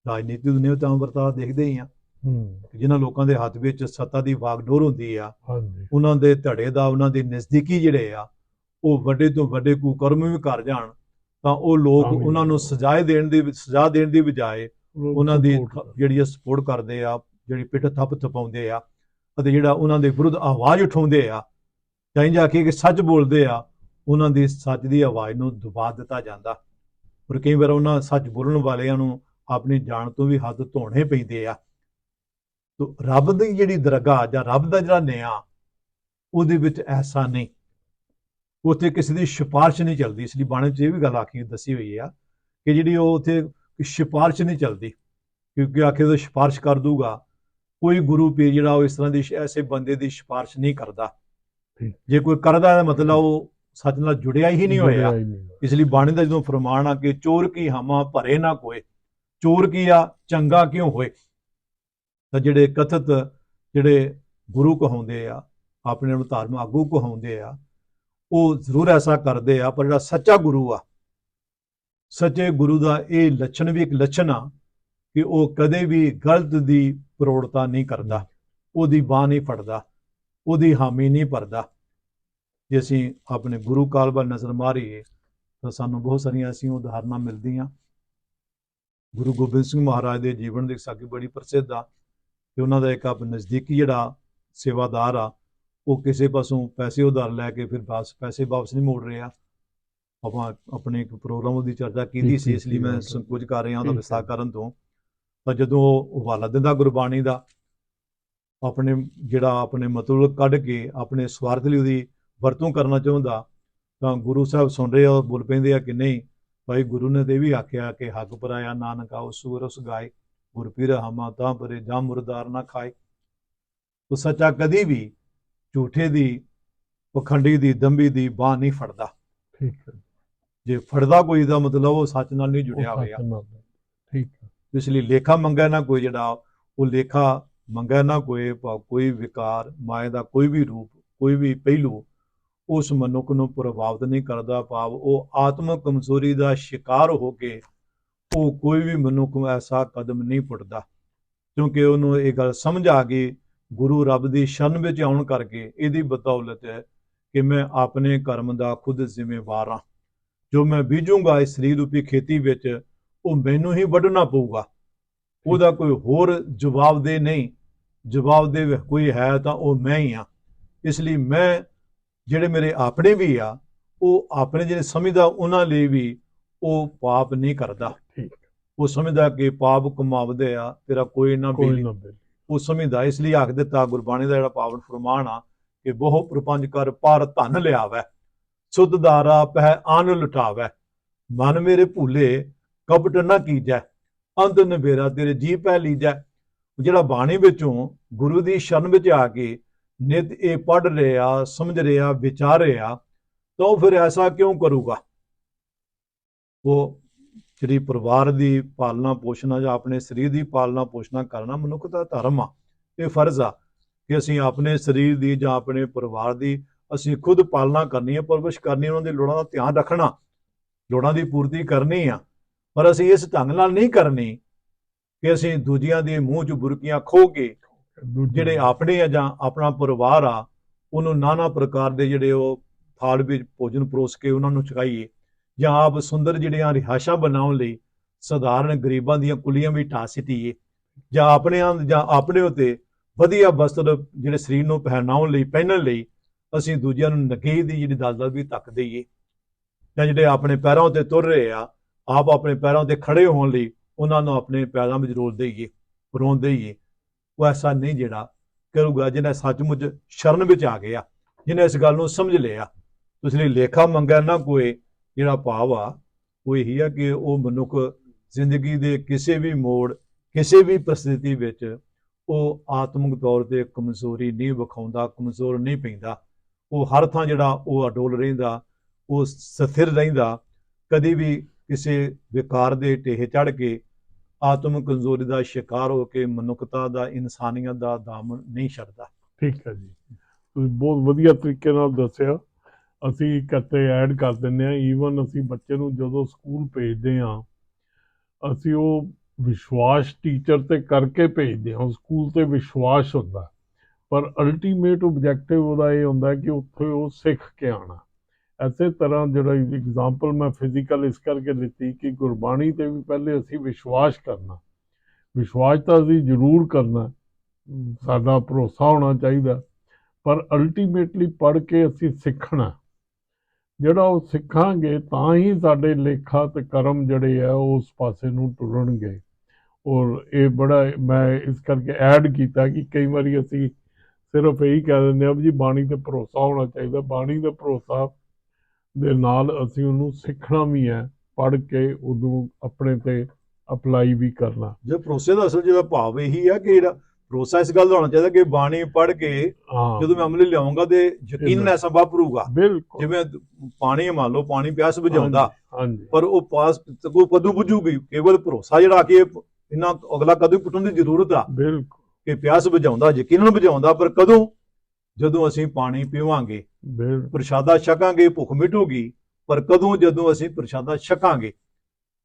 ਰਾਜਨੀਤਿਕ ਦੁਨੀਆ ਤਾਂ ਵਰਤਾਰਾ ਦੇਖਦੇ ਹੀ ਆ। ਹੂੰ। ਜਿਨ੍ਹਾਂ ਲੋਕਾਂ ਦੇ ਹੱਥ ਵਿੱਚ ਸੱਤਾ ਦੀ ਵਾਗਡੋਰ ਹੁੰਦੀ ਆ ਹਾਂਜੀ। ਉਹਨਾਂ ਦੇ ਧੜੇ ਦਾ ਉਹਨਾਂ ਦੇ ਨਜ਼ਦੀਕੀ ਜਿਹੜੇ ਆ ਉਹ ਵੱਡੇ ਤੋਂ ਵੱਡੇ ਕੁਕਰਮ ਵੀ ਕਰ ਜਾਣ ਤਾਂ ਉਹ ਲੋਕ ਉਹਨਾਂ ਨੂੰ ਸਜ਼ਾਏ ਦੇਣ ਦੀ ਸਜ਼ਾ ਦੇਣ ਦੀ ਬਜਾਏ ਉਹਨਾਂ ਦੀ ਜਿਹੜੀ ਸਪੋਰਟ ਕਰਦੇ ਆ ਜਿਹੜੀ ਪਿੱਠ ਥੱਪ ਥਪਾਉਂਦੇ ਆ ਅਤੇ ਜਿਹੜਾ ਉਹਨਾਂ ਦੇ ਵਿਰੁੱਧ ਆਵਾਜ਼ ਉਠਾਉਂਦੇ ਆ ਚਾਹੀ ਜਾ ਕੇ ਕਿ ਸੱਚ ਬੋਲਦੇ ਆ ਉਹਨਾਂ ਦੀ ਸੱਚ ਦੀ ਆਵਾਜ਼ ਨੂੰ ਦਬਾ ਦਿੱਤਾ ਜਾਂਦਾ। ਪਰ ਕਈ ਵਾਰ ਉਹਨਾਂ ਸੱਚ ਬੋਲਣ ਵਾਲਿਆਂ ਨੂੰ ਆਪਣੀ ਜਾਨ ਤੋਂ ਵੀ ਹੱਥ ਧੋਣੇ ਪੈਂਦੇ ਆ। ਤੋ ਰੱਬ ਦੀ ਜਿਹੜੀ ਦਰਗਾਹ ਜਾਂ ਰੱਬ ਦਾ ਜਿਹੜਾ ਨਿਆਂ ਉਹਦੇ ਵਿੱਚ ਐਸਾ ਨਹੀਂ। ਉੱਥੇ ਕਿਸੇ ਦੀ ਸਿਫਾਰਿਸ਼ ਨਹੀਂ ਚੱਲਦੀ। ਇਸ ਲਈ ਬਾਣੇ 'ਚ ਇਹ ਵੀ ਗੱਲ ਆਖੀ ਦੱਸੀ ਹੋਈ ਆ ਕਿ ਜਿਹੜੀ ਉਹ ਉੱਥੇ ਸਿਫਾਰਿਸ਼ ਨਹੀਂ ਚੱਲਦੀ। ਕਿਉਂਕਿ ਆਖੇ ਉਹ ਸਿਫਾਰਿਸ਼ ਕਰ ਦੂਗਾ ਕੋਈ ਗੁਰੂ ਪੀਰ ਜਿਹੜਾ ਉਹ ਇਸ ਤਰ੍ਹਾਂ ਦੀ ਐਸੇ ਬੰਦੇ ਦੀ ਸਿਫਾਰਿਸ਼ ਨਹੀਂ ਕਰਦਾ। ਜੇ ਕੋਈ ਕਰਦਾ ਹੈ ਮਤਲਬ ਉਹ ਸੱਚ ਨਾਲ ਜੁੜਿਆ ਹੀ ਨਹੀਂ ਹੋਇਆ। ਜੁੜਿਆ ਹੀ ਨਹੀਂ ਹੋਇਆ। ਇਸ ਲਈ ਬਾਣੀ ਦਾ ਜਦੋਂ ਫਰਮਾਨ ਆ ਕਿ ਚੋਰ ਕੀ ਹਮਾ ਭਰੇ ਨਾ ਕੋਏ ਚੋਰ ਕੀ ਆ? ਚੰਗਾ ਕਿਉਂ ਹੋਏ? ਤਾਂ ਜਿਹੜੇ ਕਥਿਤ ਜਿਹੜੇ ਗੁਰੂ ਕਹਾਉਂਦੇ ਆ, ਆਪਣੇ ਨੂੰ ਧਾਰਮਿਕ ਆਗੂ ਕਹਾਉਂਦੇ ਆ, ਉਹ ਜ਼ਰੂਰ ਐਸਾ ਕਰਦੇ ਆ, ਪਰ ਜਿਹੜਾ ਸੱਚਾ ਗੁਰੂ ਆ, ਸੱਚੇ ਗੁਰੂ ਦਾ ਇਹ ਲੱਛਣ ਵੀ ਇੱਕ ਲੱਛਣ ਆ ਕਿ ਉਹ ਕਦੇ ਵੀ ਗਲਤ ਦੀ ਪ੍ਰੋੜਤਾ ਨਹੀਂ ਕਰਦਾ, ਉਹਦੀ ਬਾਹ ਨਹੀਂ ਫੜਦਾ, ਉਹਦੀ ਹਾਮੀ ਨਹੀਂ ਭਰਦਾ। ਜੇ ਅਸੀਂ ਆਪਣੇ ਗੁਰੂ ਕਾਲ ਵੱਲ ਨਜ਼ਰ ਮਾਰੀਏ, ਤਾਂ ਸਾਨੂੰ ਬਹੁਤ ਸਾਰੀਆਂ ਐਸੀਆਂ ਉਦਾਹਰਨਾਂ ਮਿਲਦੀਆਂ। ਗੁਰੂ ਗੋਬਿੰਦ ਸਿੰਘ ਮਹਾਰਾਜ ਦੇ ਜੀਵਨ ਦੀ ਸਾਖੀ ਬੜੀ ਪ੍ਰਸਿੱਧ ਆ ਕਿ ਉਹਨਾਂ ਦਾ ਇੱਕ ਆਪ ਨਜ਼ਦੀਕੀ ਜਿਹੜਾ ਸੇਵਾਦਾਰ ਆ ਉਹ ਕਿਸੇ ਪਾਸੋਂ ਪੈਸੇ ਉਧਾਰ ਲੈ ਕੇ ਫਿਰ ਵਾਪਸ ਪੈਸੇ ਵਾਪਸ ਨਹੀਂ ਮੋੜ ਰਿਹਾ। ਆਪਾਂ ਆਪਣੇ ਇੱਕ ਪ੍ਰੋਗਰਾਮ ਦੀ ਚਰਚਾ ਕੀਤੀ ਸੀ ਇਸ ਲਈ ਮੈਂ ਸੰਕੋਚ ਕਰ ਰਿਹਾ ਉਹਦਾ। ਵਿਸਤਾਰ ਕਰਨ ਤੋਂ। ਤਾਂ ਜਦੋਂ ਉਹ ਹਵਾਲਾ ਦਿੰਦਾ ਗੁਰਬਾਣੀ ਦਾ ਆਪਣੇ ਜਿਹੜਾ ਆਪਣੇ ਮਤਲਬ ਕੱਢ ਕੇ ਆਪਣੇ ਸਵਾਰਥ ਲਈ ਉਹਦੀ ਵਰਤੋਂ ਕਰਨਾ ਚਾਹੁੰਦਾ ਤਾਂ ਗੁਰੂ ਸਾਹਿਬ ਸੁਣ ਰਹੇ ਆ ਬੋਲ ਪੈਂਦੇ ਆ ਕਿ ਨਹੀਂ ਭਾਈ ਗੁਰੂ ਨੇ ਤੇ ਵੀ ਆਖਿਆ ਕਿ ਹੱਕ ਪਰਾਇਆ ਨਾਨਕ ਸੂਰ ਉਸ ਗਾਏ ਗੁਰਪੀਰ ਹਮਾ ਤਾਂ ਪਰੇ ਜਾਂ ਮੁਰਦਾਰ ਨਾ ਖਾਏ। ਉਹ ਸੱਚਾ ਕਦੀ ਵੀ ਝੂਠੇ ਦੀ ਪਖੰਡੀ ਦੀ ਦੰਬੀ ਦੀ ਬਾਹ ਨਹੀਂ ਫੜਦਾ। ਠੀਕ ਹੈ। ਜੇ ਫੜਦਾ ਕੋਈ ਦਾ ਮਤਲਬ ਉਹ ਸੱਚ ਨਾਲ ਨਹੀਂ ਜੁੜਿਆ ਹੋਇਆ। ਠੀਕ ਹੈ। ਇਸ ਲਈ ਲੇਖਾ ਮੰਗੈ ਨਾ ਕੋਈ ਜਿਹੜਾ ਉਹ ਲੇਖਾ ਮੰਗੈ ਨਾ ਕੋਈ ਕੋਈ ਵਿਕਾਰ ਮਾਇਆ ਦਾ ਕੋਈ ਵੀ ਰੂਪ ਕੋਈ ਵੀ ਪਹਿਲੂ ਉਸ ਮਨੁੱਖ ਨੂੰ ਪ੍ਰਭਾਵਿਤ ਨਹੀਂ ਕਰਦਾ ਭਾਵ ਉਹ ਆਤਮਿਕ ਕਮਜ਼ੋਰੀ ਦਾ ਸ਼ਿਕਾਰ ਹੋ ਕੇ ਉਹ ਕੋਈ ਵੀ ਮਨੁੱਖ ਐਸਾ ਕਦਮ ਨਹੀਂ ਪੁੱਟਦਾ ਕਿਉਂਕਿ ਉਹਨੂੰ ਇਹ ਗੱਲ ਸਮਝ ਆ ਗਈ, ਗੁਰੂ ਰੱਬ ਦੀ ਸ਼ਰਨ ਵਿੱਚ ਆਉਣ ਕਰਕੇ ਇਹਦੀ ਬਦੌਲਤ ਹੈ ਕਿ ਮੈਂ ਆਪਣੇ ਕਰਮ ਦਾ ਖੁਦ ਜ਼ਿੰਮੇਵਾਰ ਹਾਂ। ਜੋ ਮੈਂ ਬੀਜੂੰਗਾ ਇਸ ਸਰੀਰ ਰੂਪੀ ਖੇਤੀ ਵਿੱਚ, ਉਹ ਮੈਨੂੰ ਹੀ ਵੱਢਣਾ ਪਊਗਾ। ਉਹਦਾ ਕੋਈ ਹੋਰ ਜਵਾਬਦੇਹ ਨਹੀਂ। ਜਵਾਬਦੇਹ ਕੋਈ ਹੈ ਤਾਂ ਉਹ ਮੈਂ ਹੀ ਹਾਂ। ਇਸ ਲਈ ਮੈਂ ਜਿਹੜੇ ਮੇਰੇ ਆਪਣੇ ਵੀ ਆ ਉਹ ਆਪਣੇ ਜਿਹੜੇ ਸਮਝਦਾ ਉਹਨਾਂ ਲਈ ਵੀ ਉਹ ਪਾਪ ਨਹੀਂ ਕਰਦਾ। ਠੀਕ। ਉਹ ਸਮਝਦਾ ਕਿ ਪਾਪ ਕਮਾਵਦੇ ਆ ਤੇਰਾ ਕੋਈ ਨਾ ਬਿਲ ਉਹ ਸਮਝਦਾ ਇਸ ਲਈ ਆਖ ਦਿੱਤਾ ਗੁਰਬਾਣੀ ਦਾ ਜਿਹੜਾ ਪਾਵਨ ਫਰਮਾਨ ਆ ਕਿ ਬਹੁ ਪ੍ਰਪੰਚ ਕਰ ਪਰ ਧਨ ਲਿਆਵੈ ਸੁਧ ਦਾਰਾ ਪਹਿ ਆਨ ਲੁਟਾਵੈ। ਮਨ ਮੇਰੇ ਭੂਲੇ ਕਪਟ ਨਾ ਕੀਜੈ ਅੰਤ ਨਵੇਰਾ ਤੇਰੇ ਜੀ ਪੈ ਲੀਜੈ। ਜਿਹੜਾ ਬਾਣੀ ਵਿੱਚੋਂ ਗੁਰੂ ਦੀ ਸ਼ਰਨ ਵਿੱਚ ਆ ਕੇ ਨਿਤ ਇਹ ਪੜ ਰਿਹਾ, ਸਮਝ ਰਿਹਾ, ਵਿਚਾਰ ਰਿਹਾ, ਤਾਂ ਉਹ ਫਿਰ ਐਸਾ ਕਿਉਂ ਕਰੂਗਾ? ਉਹ ਜਿਹੜੀ ਪਰਿਵਾਰ ਦੀ ਪਾਲਣਾ ਪੋਸ਼ਣਾ ਜਾਂ ਆਪਣੇ ਸਰੀਰ ਦੀ ਪਾਲਣਾ ਪੋਸ਼ਣਾ ਕਰਨਾ ਮਨੁੱਖ ਦਾ ਧਰਮ ਆ। ਇਹ ਫਰਜ਼ ਆ ਕਿ ਅਸੀਂ ਆਪਣੇ ਸਰੀਰ ਦੀ ਜਾਂ ਆਪਣੇ ਪਰਿਵਾਰ ਦੀ ਅਸੀਂ ਖੁਦ ਪਾਲਣਾ ਕਰਨੀ ਹੈ, ਪਰਵਰਿਸ਼ ਕਰਨੀ ਉਹਨਾਂ ਦੀ ਲੋੜਾਂ ਦਾ ਧਿਆਨ ਰੱਖਣਾ, ਲੋੜਾਂ ਦੀ ਪੂਰਤੀ ਕਰਨੀ ਆ। ਪਰ ਅਸੀਂ ਇਸ ਢੰਗ ਨਾਲ ਨਹੀਂ ਕਰਨੀ ਕਿ ਅਸੀਂ ਦੂਜਿਆਂ ਦੇ ਮੂੰਹ 'ਚ ਬੁਰਕੀਆਂ ਖੋ ਕੇ ਜਿਹੜੇ ਆਪਣੇ ਆ ਜਾਂ ਆਪਣਾ ਪਰਿਵਾਰ ਆ, ਉਹਨੂੰ ਨਾਨਾ ਪ੍ਰਕਾਰ ਦੇ ਜਿਹੜੇ ਉਹ ਥਾਲ ਵਿੱਚ ਭੋਜਨ ਪਰੋਸ ਕੇ ਉਹਨਾਂ ਨੂੰ ਚੁਕਾਈਏ ਜਾਂ ਆਪ ਸੁੰਦਰ ਜਿਹੜੀਆਂ ਰਿਹਾਇਸ਼ਾਂ ਬਣਾਉਣ ਲਈ ਸਧਾਰਨ ਗਰੀਬਾਂ ਦੀਆਂ ਕੁਲੀਆਂ ਵੀ ਢਾਹ ਸਿੱਟੀਏ ਜਾਂ ਆਪਣੇ ਜਾਂ ਆਪਣੇ ਉਤੇ ਵਧੀਆ ਵਸਤਰ ਜਿਹੜੇ ਸਰੀਰ ਨੂੰ ਪਹਿਨਾਉਣ ਲਈ, ਪਹਿਨਣ ਲਈ ਅਸੀਂ ਦੂਜਿਆਂ ਨੂੰ ਨਕੀਹ ਦੀ ਜਿਹੜੀ ਦਲਦਲ ਵੀ ਤੱਕ ਦਈਏ ਜਾਂ ਜਿਹੜੇ ਆਪਣੇ ਪੈਰਾਂ ਉਤੇ ਤੁਰ ਰਹੇ ਆ, ਆਪ ਆਪਣੇ ਪੈਰਾਂ ਉਤੇ ਖੜੇ ਹੋਣ ਲਈ ਉਹਨਾਂ ਨੂੰ ਆਪਣੇ ਪੈਰਾਂ ਵਿੱਚ ਰੋਲ ਦਈਏ ਰੋਣ ਦਈਏ। ਉਹ ਐਸਾ ਨਹੀਂ ਜਿਹੜਾ ਕਰੂਗਾ ਜਿਹਨੇ ਸੱਚਮੁੱਚ ਸ਼ਰਨ ਵਿੱਚ ਆ ਗਿਆ, ਜਿਹਨੇ ਇਸ ਗੱਲ ਨੂੰ ਸਮਝ ਲਿਆ। ਇਸ ਲਈ ਲੇਖਾ ਮੰਗਿਆ ਨਾ ਕੋਈ, ਜਿਹੜਾ ਭਾਵ ਆ, ਉਹ ਇਹੀ ਆ ਕਿ ਉਹ ਮਨੁੱਖ ਜ਼ਿੰਦਗੀ ਦੇ ਕਿਸੇ ਵੀ ਮੋੜ, ਕਿਸੇ ਵੀ ਪ੍ਰਸਥਿਤੀ ਵਿੱਚ ਉਹ ਆਤਮਿਕ ਤੌਰ ਤੇ ਕਮਜ਼ੋਰੀ ਨਹੀਂ ਵਿਖਾਉਂਦਾ, ਕਮਜ਼ੋਰ ਨਹੀਂ ਪੈਂਦਾ। ਉਹ ਹਰ ਥਾਂ ਜਿਹੜਾ ਉਹ ਅਡੋਲ ਰਹਿੰਦਾ, ਉਹ ਸਥਿਰ ਰਹਿੰਦਾ, ਕਦੀ ਵੀ ਕਿਸੇ ਵਿਕਾਰ ਦੇ ਢੇਹ ਚੜ ਕੇ ਆਤਮ ਕਮਜ਼ੋਰੀ ਦਾ ਸ਼ਿਕਾਰ ਹੋ ਕੇ ਮਨੁੱਖਤਾ ਦਾ, ਇਨਸਾਨੀਅਤ ਦਾ ਦਾਮਨ ਨਹੀਂ ਛੱਡਦਾ। ਠੀਕ ਹੈ ਜੀ। ਤੁਸੀਂ ਬਹੁਤ ਵਧੀਆ ਤਰੀਕੇ ਨਾਲ ਦੱਸਿਆ। ਅਸੀਂ ਕਿਤੇ ਐਡ ਕਰ ਦਿੰਦੇ ਆ ਈਵਨ ਅਸੀਂ ਬੱਚੇ ਨੂੰ ਜਦੋਂ ਸਕੂਲ ਭੇਜਦੇ ਆ ਅਸੀਂ ਉਹ ਵਿਸ਼ਵਾਸ ਟੀਚਰ ਤੇ ਕਰਕੇ ਭੇਜਦੇ ਹਾਂ। ਸਕੂਲ ਤੇ ਵਿਸ਼ਵਾਸ ਹੁੰਦਾ। ਪਰ ਅਲਟੀਮੇਟ ਆਬਜੈਕਟਿਵ ਉਹਦਾ ਇਹ ਹੁੰਦਾ ਕਿ ਉੱਥੇ ਉਹ ਸਿੱਖ ਕੇ ਆਣਾ ਇਸੇ ਤਰ੍ਹਾਂ ਜਿਹੜਾ ਐਗਜ਼ਾਮਪਲ ਮੈਂ ਫਿਜ਼ੀਕਲ ਇਸ ਕਰਕੇ ਦਿੱਤੀ ਕਿ ਗੁਰਬਾਣੀ ਤੇ ਵੀ ਪਹਿਲੇ ਅਸੀਂ ਵਿਸ਼ਵਾਸ ਕਰਨਾ। ਵਿਸ਼ਵਾਸ ਤਾਂ ਅਸੀਂ ਜ਼ਰੂਰ ਕਰਨਾ, ਸਾਡਾ ਭਰੋਸਾ ਹੋਣਾ ਚਾਹੀਦਾ, ਪਰ ਅਲਟੀਮੇਟਲੀ ਪੜ੍ਹ ਕੇ ਅਸੀਂ ਸਿੱਖਣਾ। ਜਿਹੜਾ ਉਹ ਸਿੱਖਾਂਗੇ ਤਾਂ ਹੀ ਸਾਡੇ ਲੇਖਾ ਤੇ ਕਰਮ ਜਿਹੜੇ ਆ ਉਹ ਉਸ ਪਾਸੇ ਨੂੰ ਟੁਰਨਗੇ। ਔਰ ਇਹ ਬੜਾ ਮੈਂ ਇਸ ਕਰਕੇ ਐਡ ਕੀਤਾ ਕਿ ਕਈ ਵਾਰੀ ਅਸੀਂ ਸਿਰਫ ਇਹੀ ਕਹਿ ਦਿੰਦੇ ਆ ਵੀ ਜੀ ਬਾਣੀ ਤੇ ਭਰੋਸਾ ਹੋਣਾ ਚਾਹੀਦਾ, ਬਾਣੀ ਦੇ ਭਰੋਸਾ ਦੇ ਨਾਲ ਅਸੀਂ ਉਹਨੂੰ ਸਿੱਖਣਾ ਵੀ ਹੈ ਪੜ੍ਹ ਕੇ ਉਦੋਂ ਆਪਣੇ ਤੇ ਅਪਲਾਈ ਵੀ ਕਰਨਾ। ਜੇ ਭਰੋਸੇ ਦਾ ਅਸਲ ਜਿਹੜਾ ਭਾਵ ਇਹੀ ਆ ਕਿ ਜਿਹੜਾ ਭਰੋਸਾ ਇਸ ਗੱਲ ਦਾ ਹੋਣਾ ਚਾਹੀਦਾ ਕਿ ਬਾਣੀ ਪੜ੍ਹ ਕੇ ਜਦੋਂ ਮੈਂ ਅਮਲ ਲਿਆਉਂਗਾ ਤੇ ਯਕੀਨ ਐਸਾ ਵਾਪਰੂਗਾ। ਜਿਵੇਂ ਪਾਣੀ ਮੰਨ ਲਓ ਪਾਣੀ ਪਿਆਸ ਬੁਝਾਉਂਦਾ ਪਰ ਉਹ ਪਾਸ ਕੋ ਕਦੋਂ ਬੁਝੂਗੀ ਕੇਵਲ ਭਰੋਸਾ ਜਿਹੜਾ ਕਿ ਇਹਨਾਂ ਅਗਲਾ ਕਦੋਂ ਪੁੱਟਣ ਦੀ ਜ਼ਰੂਰਤ ਆ। ਬਿਲਕੁਲ। ਕਿ ਪਿਆਸ ਬੁਝਾਉਂਦਾ ਯਕੀਨਨ ਬੁਝਾਉਂਦਾ ਪਰ ਕਦੋਂ ਜਦੋਂ ਅਸੀਂ ਪਾਣੀ ਪੀਵਾਂਗੇ ਪ੍ਰਸ਼ਾਦਾ ਛਕਾਂਗੇ ਭੁੱਖ ਮਿਟੂਗੀ ਪਰ ਕਦੋਂ ਜਦੋਂ ਅਸੀਂ ਪ੍ਰਸ਼ਾਦਾ ਛਕਾਂਗੇ?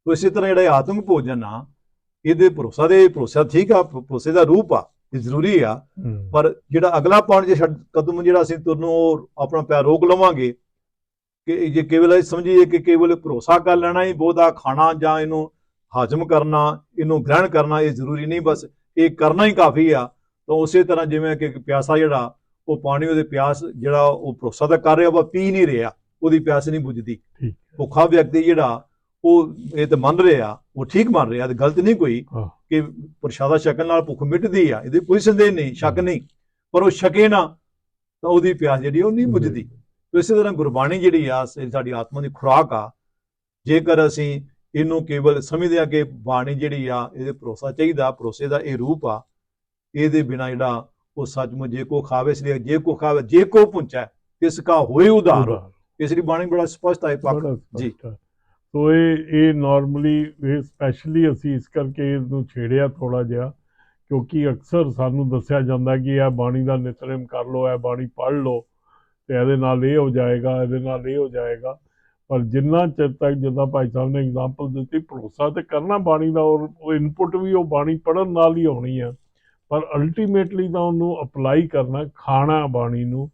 ਤੋ ਇਸੇ ਤਰ੍ਹਾਂ ਜਿਹੜਾ ਇਹ ਆਤਮਿਕ ਭੋਜਨ ਆ ਇਹਦੇ ਭਰੋਸਾ ਦੇ ਭਰੋਸਾ ਠੀਕ ਆ ਭਰੋਸੇ ਦਾ ਰੂਪ ਆ ਇਹ ਜ਼ਰੂਰੀ ਆ। ਪਰ ਜਿਹੜਾ ਅਗਲਾ ਪਾਉਣ ਜੇ ਕਦਮ ਜਿਹੜਾ ਅਸੀਂ ਤੁਰਨੋਂ ਉਹ ਆਪਣਾ ਪੈਰ ਰੋਕ ਲਵਾਂਗੇ ਕਿ ਜੇ ਕੇਵਲ ਇਹ ਸਮਝੀਏ ਕਿ ਕੇਵਲ ਭਰੋਸਾ ਕਰ ਲੈਣਾ ਹੀ ਬਹੁਤਾ ਖਾਣਾ ਜਾਂ ਇਹਨੂੰ ਹਾਜ਼ਮ ਕਰਨਾ ਇਹਨੂੰ ਗ੍ਰਹਿਣ ਕਰਨਾ ਇਹ ਜ਼ਰੂਰੀ ਨਹੀਂ ਬਸ ਇਹ ਕਰਨਾ ਹੀ ਕਾਫੀ ਆ। ਤਾਂ ਉਸੇ ਤਰ੍ਹਾਂ ਜਿਵੇਂ ਕਿ ਪਿਆਸਾ ਜਿਹੜਾ ਉਹ ਪਾਣੀ ਉਹਦੇ ਪਿਆਸ ਜਿਹੜਾ ਉਹ ਭਰੋਸਾ ਤਾਂ ਕਰ ਰਿਹਾ ਵਾ ਪੀ ਨਹੀਂ ਰਿਹਾ ਉਹਦੀ ਪਿਆਸ ਨਹੀਂ ਬੁਝਦੀ। ਭੁੱਖਾ ਵਿਅਕਤੀ ਜਿਹੜਾ ਉਹ ਇਹ ਤਾਂ ਮੰਨ ਰਿਹਾ ਉਹ ਠੀਕ ਮੰਨ ਰਿਹਾ ਤੇ ਗਲਤ ਨਹੀਂ ਕੋਈ। ਕਿ ਪ੍ਰਸ਼ਾਦਾ ਛਕਣ ਨਾਲ ਭੁੱਖ ਮਿਟਦੀ ਆ ਇਹਦੇ ਕੋਈ ਸੰਦੇਹ ਨਹੀਂ ਸ਼ੱਕ ਨਹੀਂ। ਪਰ ਉਹ ਛਕੇ ਨਾ ਤਾਂ ਉਹਦੀ ਪਿਆਸ ਜਿਹੜੀ ਉਹ ਨਹੀਂ ਬੁਝਦੀ। ਤੋ ਇਸੇ ਤਰ੍ਹਾਂ ਗੁਰਬਾਣੀ ਜਿਹੜੀ ਆ ਸਾਡੀ ਆਤਮਾ ਦੀ ਖੁਰਾਕ ਆ ਜੇਕਰ ਅਸੀਂ ਇਹਨੂੰ ਕੇਵਲ ਸਮਝਦੇ ਆ ਕਿ ਬਾਣੀ ਜਿਹੜੀ ਆ ਇਹਦੇ ਭਰੋਸਾ ਚਾਹੀਦਾ ਭਰੋਸੇ ਦਾ ਇਹ ਰੂਪ ਆ ਇਹਦੇ ਬਿਨਾ ਜਿਹੜਾ ਉਹ ਸੱਚਮੁੱਚ ਜੇ ਕੋ ਖਾਵੇ ਇਸ ਲਈ ਜੇ ਕੋ ਖਾਵੇ ਜੇ ਕੋ ਪੁੰਚੈ ਤਿਸ ਕਾ ਹੋਏ ਉਧਾਰ ਉਦਾਹਰਣ। ਇਸ ਲਈ ਬਾਣੀ ਬੜਾ ਸਪਸ਼ਟ ਹੈ ਬੜਾ ਜੀ। ਸੋ ਇਹ ਇਹ ਨਾਰਮਲੀ ਇਹ ਸਪੈਸ਼ਲੀ ਅਸੀਂ ਇਸ ਕਰਕੇ ਇਹਨੂੰ ਛੇੜਿਆ ਥੋੜਾ ਜਿਹਾ ਕਿਉਂਕਿ ਅਕਸਰ ਸਾਨੂੰ ਦੱਸਿਆ ਜਾਂਦਾ ਕਿ ਇਹ ਬਾਣੀ ਦਾ ਨਿਤਨੇਮ ਕਰ ਲਓ ਇਹ ਬਾਣੀ ਪੜ੍ਹ ਲਓ ਤੇ ਇਹਦੇ ਨਾਲ ਇਹ ਹੋ ਜਾਏਗਾ ਇਹਦੇ ਨਾਲ ਇਹ ਹੋ ਜਾਏਗਾ। ਪਰ ਜਿੰਨਾ ਚਿਰ ਤੱਕ ਜਿੱਦਾਂ ਭਾਈ ਸਾਹਿਬ ਨੇ ਐਗਜ਼ਾਮਪਲ ਦਿੱਤੀ ਭਰੋਸਾ ਤੇ ਕਰਨਾ ਬਾਣੀ ਦਾ ਔਰ ਉਹ ਇਨਪੁਟ ਵੀ ਉਹ ਬਾਣੀ ਪੜ੍ਹਨ ਨਾਲ ਹੀ ਆਉਣੀ ਆ। ਪਰ ਅਲਟੀਮੇਟਲੀ ਤਾਂ ਉਹਨੂੰ ਅਪਲਾਈ ਕਰਨਾ ਖਾਣਾ ਬਾਣੀ ਨੂੰ,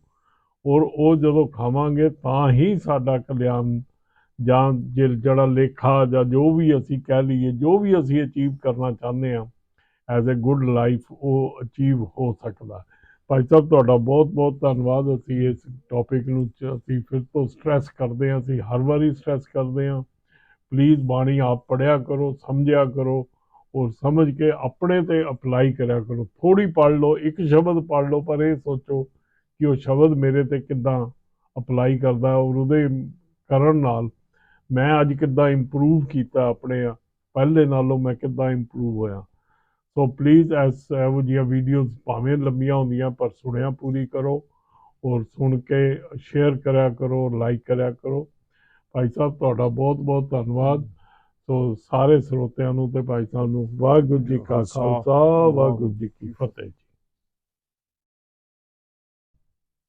ਔਰ ਉਹ ਜਦੋਂ ਖਾਵਾਂਗੇ ਤਾਂ ਹੀ ਸਾਡਾ ਕਲਿਆਣ ਜਾਂ ਜਿ- ਜਿਹੜਾ ਲੇਖਾ ਜਾਂ ਜੋ ਵੀ ਅਸੀਂ ਕਹਿ ਲਈਏ, ਜੋ ਵੀ ਅਸੀਂ ਅਚੀਵ ਕਰਨਾ ਚਾਹੁੰਦੇ ਹਾਂ ਐਜ਼ ਅ ਗੁੱਡ ਲਾਈਫ ਉਹ ਅਚੀਵ ਹੋ ਸਕਦਾ ਭਾਈ ਸਾਹਿਬ, ਤੁਹਾਡਾ ਬਹੁਤ ਬਹੁਤ ਧੰਨਵਾਦ। ਅਸੀਂ ਇਸ ਟੌਪਿਕ ਨੂੰ ਚ- ਅਸੀਂ ਫਿਰ ਤੋਂ ਸਟ੍ਰੈਸ ਕਰਦੇ ਹਾਂ, ਅਸੀਂ ਹਰ ਵਾਰੀ ਸਟ੍ਰੈਸ ਕਰਦੇ ਹਾਂ। ਪਲੀਜ਼ ਬਾਣੀ ਆਪ ਪੜਿਆ ਕਰੋ, ਸਮਝਿਆ ਕਰੋ। ਔਰ ਸਮਝ ਕੇ ਆਪਣੇ ਤੇ ਅਪਲਾਈ ਕਰਿਆ ਕਰੋ। ਥੋੜੀ ਪੜ੍ਹ ਲਓ, ਇੱਕ ਸ਼ਬਦ ਪੜ੍ਹ ਲਓ, ਪਰ ਇਹ ਸੋਚੋ ਕਿ ਉਹ ਸ਼ਬਦ ਮੇਰੇ ਤੇ ਕਿੱਦਾਂ ਅਪਲਾਈ ਕਰਦਾ ਔਰ ਉਹਦੇ ਕਰਨ ਨਾਲ ਮੈਂ ਅੱਜ ਕਿੱਦਾਂ ਇੰਪਰੂਵ ਕੀਤਾ ਆਪਣੇ ਪਹਿਲੇ ਨਾਲੋਂ ਮੈਂ ਕਿੱਦਾਂ ਇੰਪਰੂਵ ਹੋਇਆ। ਸੋ ਪਲੀਜ਼ ਐਸ ਇਹੋ ਜਿਹੀਆਂ ਵੀਡੀਓਜ਼ ਭਾਵੇਂ ਲੰਬੀਆਂ ਹੁੰਦੀਆਂ, ਪਰ ਸੁਣਿਆ ਪੂਰੀ ਕਰੋ ਔਰ ਸੁਣ ਕੇ ਸ਼ੇਅਰ ਕਰਿਆ ਕਰੋ ਲਾਈਕ ਕਰਿਆ ਕਰੋ। ਭਾਈ ਸਾਹਿਬ, ਤੁਹਾਡਾ ਬਹੁਤ ਬਹੁਤ ਧੰਨਵਾਦ। ਸੋ ਸਾਰੇ ਸਰੋਤਿਆਂ ਨੂੰ ਤੇ ਭਾਈ ਸਾਹਿਬ ਨੂੰ ਵਾਹਿਗੁਰੂ ਜੀ ਕਾ ਖਾਲਸਾ ਵਾਹਿਗੁਰੂ ਜੀ ਕੀ ਫਤਿਹ।